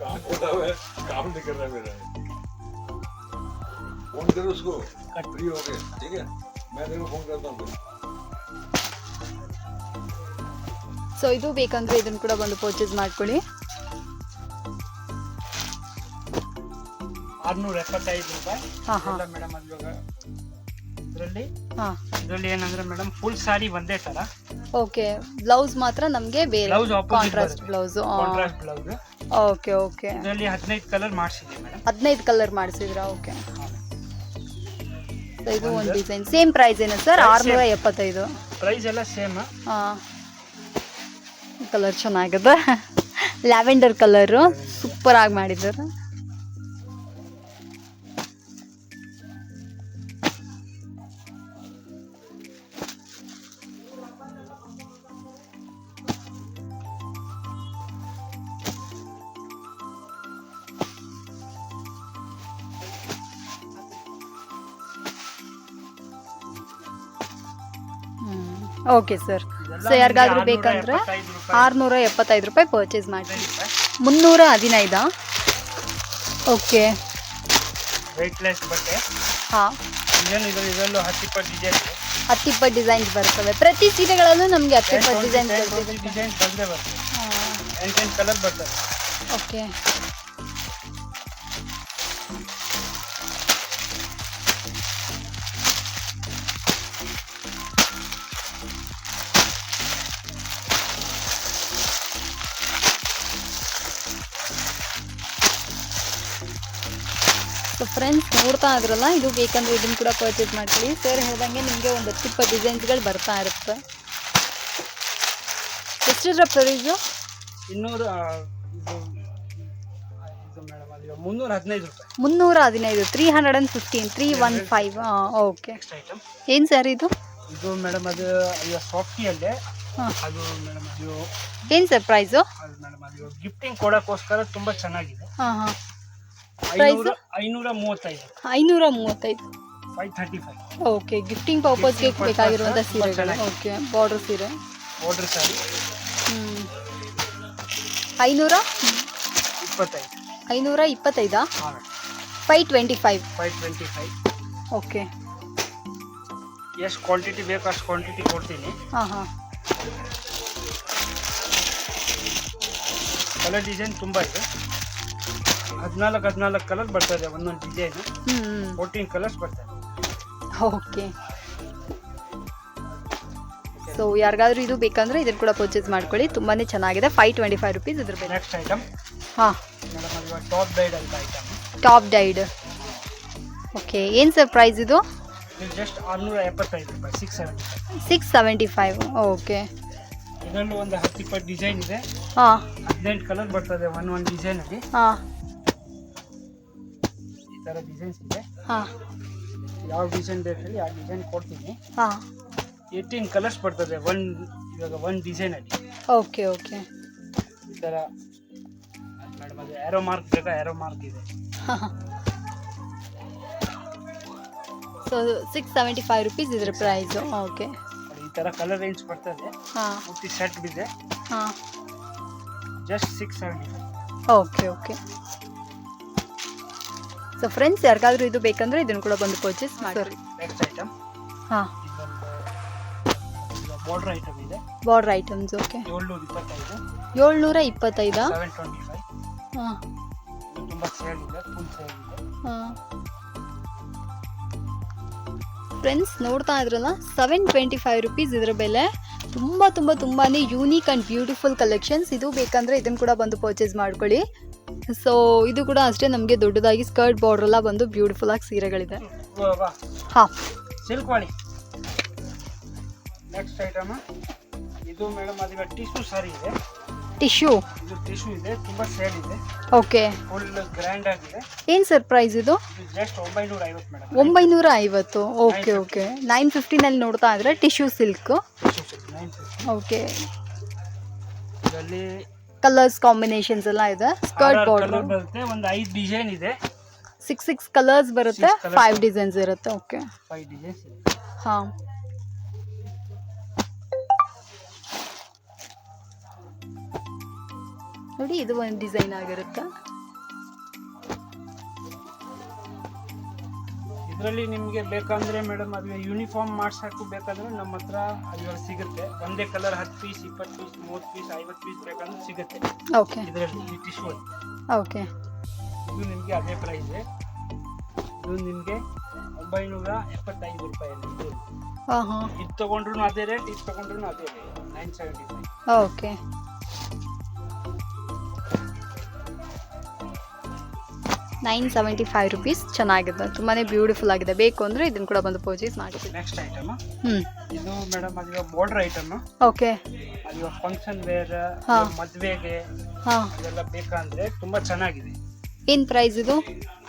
काम होता है काम नहीं कर रहा मेरा फोन करो उसको फ्री हो गए ठीक है मैं तेरे को फोन करता हूँ ಸೊ ಇದು ಬೇಕಂದ್ರೆ ಇದನ್ನು ಕೂಡ ಬಂದು ಪರ್ಚೇಸ್ ಮಾಡ್ಕೊಳ್ಳಿ. ಆರ್ನೂರ ಎಪ್ಪತ್ತೈದು ರೂಪಾಯಿ. ಹಾಂ ಹಾಂ. ಮೇಡಮ್ ಅದು ಇವಾಗ ಇದರಲ್ಲಿ. ಹಾಂ. ಇದರಲ್ಲಿ ಏನಂದ್ರೆ ಮೇಡಮ್ ಫುಲ್ ಸಾರಿ ಒಂದೇ ತರ. ಓಕೆ ಬ್ಲೌಸ್ ಮಾತ್ರ ನಮಗೆ ಬೇರೆ blouse contrast blouse contrast blouse okay okay ಇದರಲ್ಲಿ ಹದಿನೈದು ಕಲರ್ ಮಾಡಿಸಿದೆ ಮೇಡಮ್ ಹದಿನೈದು ಕಲರ್ ಮಾಡಿಸಿದ್ರಾ? ಓಕೆ ಇದು ಒಂದು ಡಿಸೈನ್ ಸೇಮ್ ಪ್ರೈಸ್ ಏನು ಸರ್ ಆರುನೂರ. ಎಪ್ಪತ್ತೈದು. ಪ್ರೈಸ್ ಎಲ್ಲ ಸೇಮ್ ಹಾಂ. ಕಲರ್ ಚೆನ್ನಾಗಿದೆ. Lavender colour. ಸೂಪರ್ ಆಗಿ ಮಾಡಿದ್ರು ಓಕೆ ಸರ್. ಸೊ ಯಾರಿಗಾದ್ರೂ ಬೇಕಂದ್ರೆ ಆರುನೂರ ಎಪ್ಪತ್ತೈದು ರೂಪಾಯಿ ಪರ್ಚೇಸ್ ಮಾಡಿ ಮುನ್ನೂರ ಹದಿನೈದಾ? ಓಕೆ ವೆಯ್ಟ್ಲೆಸ್ ಬಟ್ಟೆ. ಹಾಂ. ಹತ್ತಿಪ್ಪತ್ತು ಡಿಸೈನ್ ಡಿಸೈನ್ಸ್ ಬರ್ತವೆ. ಪ್ರತಿ ಸೀರೆಗಳಲ್ಲೂ ನಮಗೆ ಹತ್ತಿಪ್ಪತ್ತು ಡಿಸೈನ್ಸ್ ಡಿಸೈನ್ ಬರ್ತವೆ ಕಲರ್ ಬರ್ತದೆ. ಓಕೆ ಫ್ರೆಂಡ್ಸ್ ನೋಡ್ತಾ ಇದ್ರಲ್ಲ ಇದು ಬೇಕಂದ್ರೆ ಇದನ್ನು ಕೂಡ ಪರ್ಚೇಸ್ ಮಾಡ್ಕೊಳ್ಳಿ. ಸರ್ ಹೇಳ್ದಂಗೆ ನಿಮಗೆ ಒಂದು ಹತ್ತು ಇಪ್ಪತ್ತು ಡಿಸೈನ್ಸ್ಗಳು ಬರ್ತಾ ಇರುತ್ತೆ. ಎಷ್ಟಿದ್ರ ಪ್ರೈಸು ಇನ್ನೂರು ಮುನ್ನೂರ ಹದಿನೈದು ರೂಪಾಯಿ. ಮುನ್ನೂರ ಹದಿನೈದು three hundred and fifteen three one five okay ಏನು ಸರ್ ಇದು? ಇದು ಮೇಡಮ್ ಅದು ಸಾಫ್ಟಿಯಲ್ಲೇ ಅದು ಮೇಡಮ್ ಅದು ಏನು ಸರ್ ಪ್ರೈಸು ಮೇಡಮ್ ಅದು ಗಿಫ್ಟಿಂಗ್ ಕೊಡೋಕ್ಕೋಸ್ಕರ ತುಂಬ ಚೆನ್ನಾಗಿದೆ. ಹಾಂ ಹಾಂ. ಐನೂರ ಐನೂರ ಮೂವತ್ತೈದು. ಐನೂರ ಮೂವತ್ತೈದು. Five thirty five. Okay gifting ಪರ್ಪಸ್ಗೆ ಬೇಕಾಗಿರುವಂಥ ಸೀರೆಗಳು. ಓಕೆ ಬಾರ್ಡರ್ ಸೀರೆ. Border sari. ಹ್ಞೂ ಐನೂರ? ಇಪ್ಪತ್ತೈದು. ಐನೂರ ಇಪ್ಪತ್ತೈದಾ? Five twenty five. Five twenty five. Okay. ಎಷ್ಟು ಕ್ವಾಂಟಿಟಿ ಬೇಕು ಅಷ್ಟು ಕ್ವಾಂಟಿಟಿ ಕೊಡ್ತೀನಿ. ಹಾಂ ಹಾಂ. ಕಲರ್ ಡಿಸೈನ್ ತುಂಬ ಇದೆ. ಹದಿನಾಲ್ಕು ಹದಿನಾಲ್ಕು ಕಲರ್ ಬರ್ತದೆ ಒಂದೊಂದು ಡಿಸೈನ್ ಫೋರ್ಟೀನ್ ಕಲರ್ಸ್ ಬರ್ತದೆ. ಓಕೆ ಸೊ ಯಾರಿಗಾದ್ರೂ ಇದು ಬೇಕಂದ್ರೆ ಇದನ್ನು ಕೂಡ ಪರ್ಚೇಸ್ ಮಾಡ್ಕೊಳ್ಳಿ. ತುಂಬಾನೇ ಚೆನ್ನಾಗಿದೆ. ಫೈವ್ ಟ್ವೆಂಟಿ ಫೈವ್ ರುಪೀಸ್ ಇದ್ರ ಬೆಲೆ. ನೆಕ್ಸ್ಟ್ ಐಟಮ್ ಹಾಂ. ಟಾಪ್ ಡೈಡ್ ಅಂತ ಐಟಮ್ ಟಾಪ್ ಡೈಡ್ ಓಕೆ ಏನು ಸರ್ ಪ್ರೈಸ್ ಇದು? ಇದು ಜಸ್ಟ್ ಆರುನೂರ ಎಪ್ಪತ್ತೈದು ರೂಪಾಯಿ six seventy six seventy five okay ಇದರಲ್ಲೂ ಒಂದು ಹತ್ತು ಇಪ್ಪತ್ತು ಡಿಸೈನ್ ಇದೆ. ಹಾಂ. ಹದಿನೆಂಟು ಕಲರ್ ಬರ್ತದೆ ಒನ್ ಒನ್ ಡಿಸೈನಲ್ಲಿ ಹಾಂ. ಥರ ಡಿಸೈನ್ಸ್ ಇದೆ. ಹಾಂ. ಯಾವ ಡಿಸೈನ್ ಬೇಕು ಹೇಳಿ ಆ ಡಿಸೈನ್ ಕೊಡ್ತೀನಿ. ಹಾಂ. ಏಯ್ಟೀನ್ ಕಲರ್ಸ್ ಬರ್ತದೆ ಒನ್ ಇವಾಗ ಒನ್ ಡಿಸೈನಲ್ಲಿ ಓಕೆ ಓಕೆ ಈ ಥರ ಮೇಡಮ್ ಅದು ಆ್ಯರೋ ಮಾರ್ಕ್ ಬೇಕಾ? ಆ್ಯರೋ ಮಾರ್ಕ್ ಇದೆ. So six seventy five rupees ಇದ್ರ ಪ್ರೈಸು ಓಕೆ ನೋಡಿ, ಈ ಥರ ಕಲರ್ ರೇಂಜ್ ಬರ್ತದೆ. ಹಾಂ. ಪೂರ್ತಿ ಸೆಟ್ ಇದೆ. ಹಾಂ. Just six seventy five okay okay so friends ಯಾರಿಗಾದ್ರೂ ಇದು ಬೇಕಂದ್ರೆ ಇದನ್ನು ಕೂಡ ಬಂದು ಪರ್ಚೇಸ್ ಮಾಡಿ. ನೆಕ್ಸ್ಟ್ ಐಟಮ್ ಹಾಂ. ಬಾರ್ಡರ್ ಐಟಮ್ ಇದೆ. ಬಾರ್ಡ್ರ್ ಐಟಮ್ಸ್ ಓಕೆ ಏಳ್ನೂರ ಇಪ್ಪತ್ತೈದು. ಏಳ್ನೂರ ಇಪ್ಪತ್ತೈದಾ? ಸೆವೆನ್ ಟ್ವೆಂಟಿ ಫೈವ್ ಹಾಂ ತುಂಬ ಸೇಲ್ ಇದೆ ಫುಲ್ ಸೇಲ್ ಇದೆ. ಹಾಂ. ಫ್ರೆಂಡ್ಸ್ ನೋಡ್ತಾ ಇದ್ರಲ್ಲ ಸೆವೆನ್ ಟ್ವೆಂಟಿ ಫೈವ್ ರುಪೀಸ್ ಇದರ ಬೆಲೆ. ತುಂಬ ತುಂಬ ತುಂಬಾ ಯೂನಿಕ್ ಆ್ಯಂಡ್ ಬ್ಯೂಟಿಫುಲ್ ಕಲೆಕ್ಷನ್ಸ್ ಇದು ಬೇಕಂದ್ರೆ ಇದನ್ನು ಕೂಡ ಬಂದು ಪರ್ಚೇಸ್ ಮಾಡ್ಕೊಳ್ಳಿ. ಸೊ ಇದು ಕೂಡ ಅಷ್ಟೇ ನಮಗೆ ದೊಡ್ಡದಾಗಿ ಸ್ಕರ್ಟ್ ಬಾರ್ಡರ್ ಎಲ್ಲ ಬಂದು ಬ್ಯೂಟಿಫುಲ್ ಆಗಿ ಸೀರೆಗಳಿದೆ. ಹಾಂ. ಸಿಲ್ಕ್ ವಾಳಿ ನೆಕ್ಸ್ಟ್ ಐಟಮ್ ಇದು ಮೇಡಮ್ ಅದು ಟಿಶ್ಯೂ ಸಾರಿ ಇದೆ. ಟಿಶ್ಯೂ ಇದು ಟಿಶ್ಯೂ ಇದೆ ತುಂಬಾ ಸೇಲ್ ಇದೆ. ಓಕೆ ಫುಲ್ ಗ್ರ್ಯಾಂಡ್ ಆಗಿದೆ. ಏನು ಸರ್ ಪ್ರೈಸ್ ಇದು? ಜಸ್ಟ್ ಒಂಬೈನೂರ ಐವತ್ತು ಮೇಡಮ್ ಒಂಬೈನೂರ ಐವತ್ತು ಓಕೆ ಓಕೆ ನೈನ್ ಫಿಫ್ಟಿನಲ್ಲಿ ನೋಡ್ತಾ ಇದ್ರೆ ಟಿಶ್ಯೂ ಸಿಲ್ಕ್ ಓಕೆ ಇದರಲ್ಲಿ ಕಲರ್ಸ್ ಕಾಂಬಿನೇಷನ್ಸ್ ಎಲ್ಲ ಇದೆ. ಸ್ಕರ್ಟ್ ಬಾರ್ಡರ್ ಬರುತ್ತೆ ಒಂದು ಐದು ಡಿಸೈನ್ ಇದೆ. ಸಿಕ್ಸ್ ಸಿಕ್ಸ್ ಕಲರ್ಸ್ ಬರುತ್ತೆ ಫೈವ್ ಡಿಸೈನ್ಸ್ ಇರುತ್ತೆ ಓಕೆ ಫೈವ್ ಡಿಸೈನ್ಸ್ ಹಾಂ. ನೋಡಿ ಇದು ಒಂದು ಡಿಸೈನ್ ಆಗಿರುತ್ತೆ. ಇದರಲ್ಲಿ ನಿಮಗೆ ಬೇಕಂದ್ರೆ ಮೇಡಮ್ ಅದು ಯೂನಿಫಾರ್ಮ್ ಮಾಡ್ಸೋಕ್ಕೂ ಬೇಕಾದರೆ ನಮ್ಮ ಹತ್ರ ಅದರಲ್ಲಿ ಇವಾಗ ಸಿಗುತ್ತೆ. ಒಂದೇ ಕಲರ್ ಹತ್ತು ಪೀಸ್ ಇಪ್ಪತ್ತು ಪೀಸ್ ಮೂವತ್ತು ಪೀಸ್ ಐವತ್ತು ಪೀಸ್ ಬೇಕಂದ್ರೆ ಸಿಗುತ್ತೆ. ಓಕೆ ಇದರಲ್ಲಿ ಈ ಟಿಶ್ಯೂ ಓಕೆ ಇದು ನಿಮಗೆ ಅದೇ ಪ್ರೈಸ್ ಇದು ನಿಮಗೆ ಒಂಬೈನೂರ ಎಪ್ಪತ್ತೈದು ರೂಪಾಯಿ ಇದು ಹಾಂ ಹಾಂ ಇದು ತೊಗೊಂಡ್ರು ಅದೇ ರೇಟ್ ಇದು ತೊಗೊಂಡ್ರು ಅದೇ rate nine seventy five okay nine seventy five rupees ಚೆನ್ನಾಗಿದೆ. ತುಂಬಾ ಬ್ಯೂಟಿಫುಲ್ ಆಗಿದೆ. ಬೇಕು ಅಂದರೆ ಇದನ್ನು ಕೂಡ ಬಂದು ಪರ್ಚೇಸ್ ಮಾಡಿ ನೆಕ್ಸ್ಟ್ ಐಟಮ್ ಹ್ಞೂ ಇದು ಮೇಡಮ್ ಅದು ಬೋರ್ಡರ್ ಐಟಮ್ ಓಕೆ ಅದು ಫಂಕ್ಷನ್ ವೇರ್. ಮದುವೆಗೆ ಹಾಂ. ಅದೆಲ್ಲ ಬೇಕಂದ್ರೆ ತುಂಬಾ ಚೆನ್ನಾಗಿದೆ. ಏನು ಪ್ರೈಸ್ ಇದು?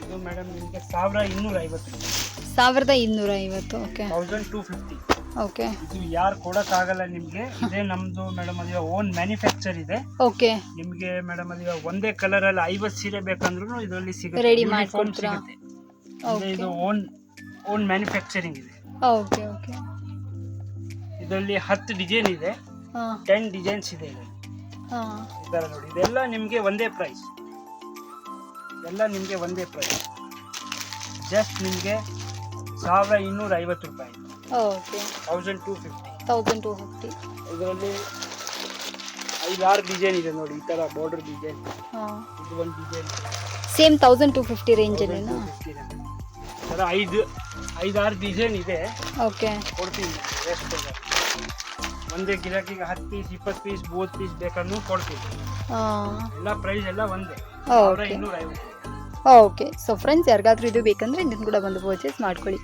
ಇದು ಮೇಡಮ್ ನಿಮಗೆ ಸಾವಿರ ಇನ್ನೂರ ಐವತ್ತು ಸಾವಿರದ ಇನ್ನೂರ ಐವತ್ತು okay thousand two fifty okay. ಇದು ಯಾರು ಕೊಡೋಕ್ಕಾಗಲ್ಲ ನಿಮಗೆ ಇದೇ ನಮ್ದು ಮೇಡಮ್ ಅದು ಓನ್ ಮ್ಯಾನುಫ್ಯಾಕ್ಚರ್ ಇದೆ. ಓಕೆ. ನಿಮಗೆ ಮೇಡಮ್ ಅದು ಒಂದೇ ಕಲರ್ ಅಲ್ಲಿ ಐವತ್ತು ಸೀರೆ ಬೇಕಂದ್ರೂ ಇದರಲ್ಲಿ ಸಿಗುತ್ತೆ Ready ಮಾಡ್ಕೊಡ್ತೀರಾ? ಸಿಗುತ್ತೆ. ಅಂದ್ರೆ ಇದು ಓನ್ ಓನ್ ಮ್ಯಾನುಫ್ಯಾಕ್ಚರಿಂಗ್ ಇದೆ. Okay okay. ಇದರಲ್ಲಿ ಹತ್ತು ಡಿಸೈನ್ ಇದೆ ಹಾಂ. ಟೆನ್ ಡಿಸೈನ್ಸ್ ಇದೆ ಇದು. ಹಾಂ. ಈ ಥರ ನೋಡಿ ಇದೆಲ್ಲ ನಿಮಗೆ ಒಂದೇ ಪ್ರೈಸ್ ಎಲ್ಲ ನಿಮಗೆ ಒಂದೇ ಪ್ರೈಸ್ ಜಸ್ಟ್ ನಿಮಗೆ ಸಾವಿರ ಇನ್ನೂರ ಐವತ್ತು ರೂಪಾಯಿ. Okay thousand two fifty thousand two fifty ಇದರಲ್ಲಿ ಐದಾರು ಡಿಸೈನ್ ಇದೆ ನೋಡಿ ಈ ಥರ ಬಾರ್ಡರ್ ಡಿಸೈನ್ ಹಾಂ. ಇದು ಒಂದು design same thousand two fifty ರೇಂಜಲ್ಲೇನಾ ಥರ ಐದು ಐದಾರು ಡಿಸೈನ್ ಇದೆ. ಓಕೆ ಕೊಡ್ತೀನಿ. ಎಷ್ಟು ಒಂದೇ ಗಿರಾಕಿಗೆ ಹತ್ತು ಪೀಸ್ ಇಪ್ಪತ್ತು ಪೀಸ್ ಮೂವತ್ತು ಪೀಸ್ ಬೇಕನ್ನೂ ಕೊಡ್ತೀನಿ. ಹಾಂ. ಎಲ್ಲ ಪ್ರೈಸ್ ಎಲ್ಲ ಒಂದೇ. ಓಕೆ ಓಕೆ ಸೊ ಫ್ರೆಂಡ್ಸ್ ಯಾರಿಗಾದ್ರೂ ಇದು ಬೇಕಂದ್ರೆ ಇದನ್ನು ಕೂಡ ಬಂದು ಪರ್ಚೇಸ್ ಮಾಡ್ಕೊಳ್ಳಿ.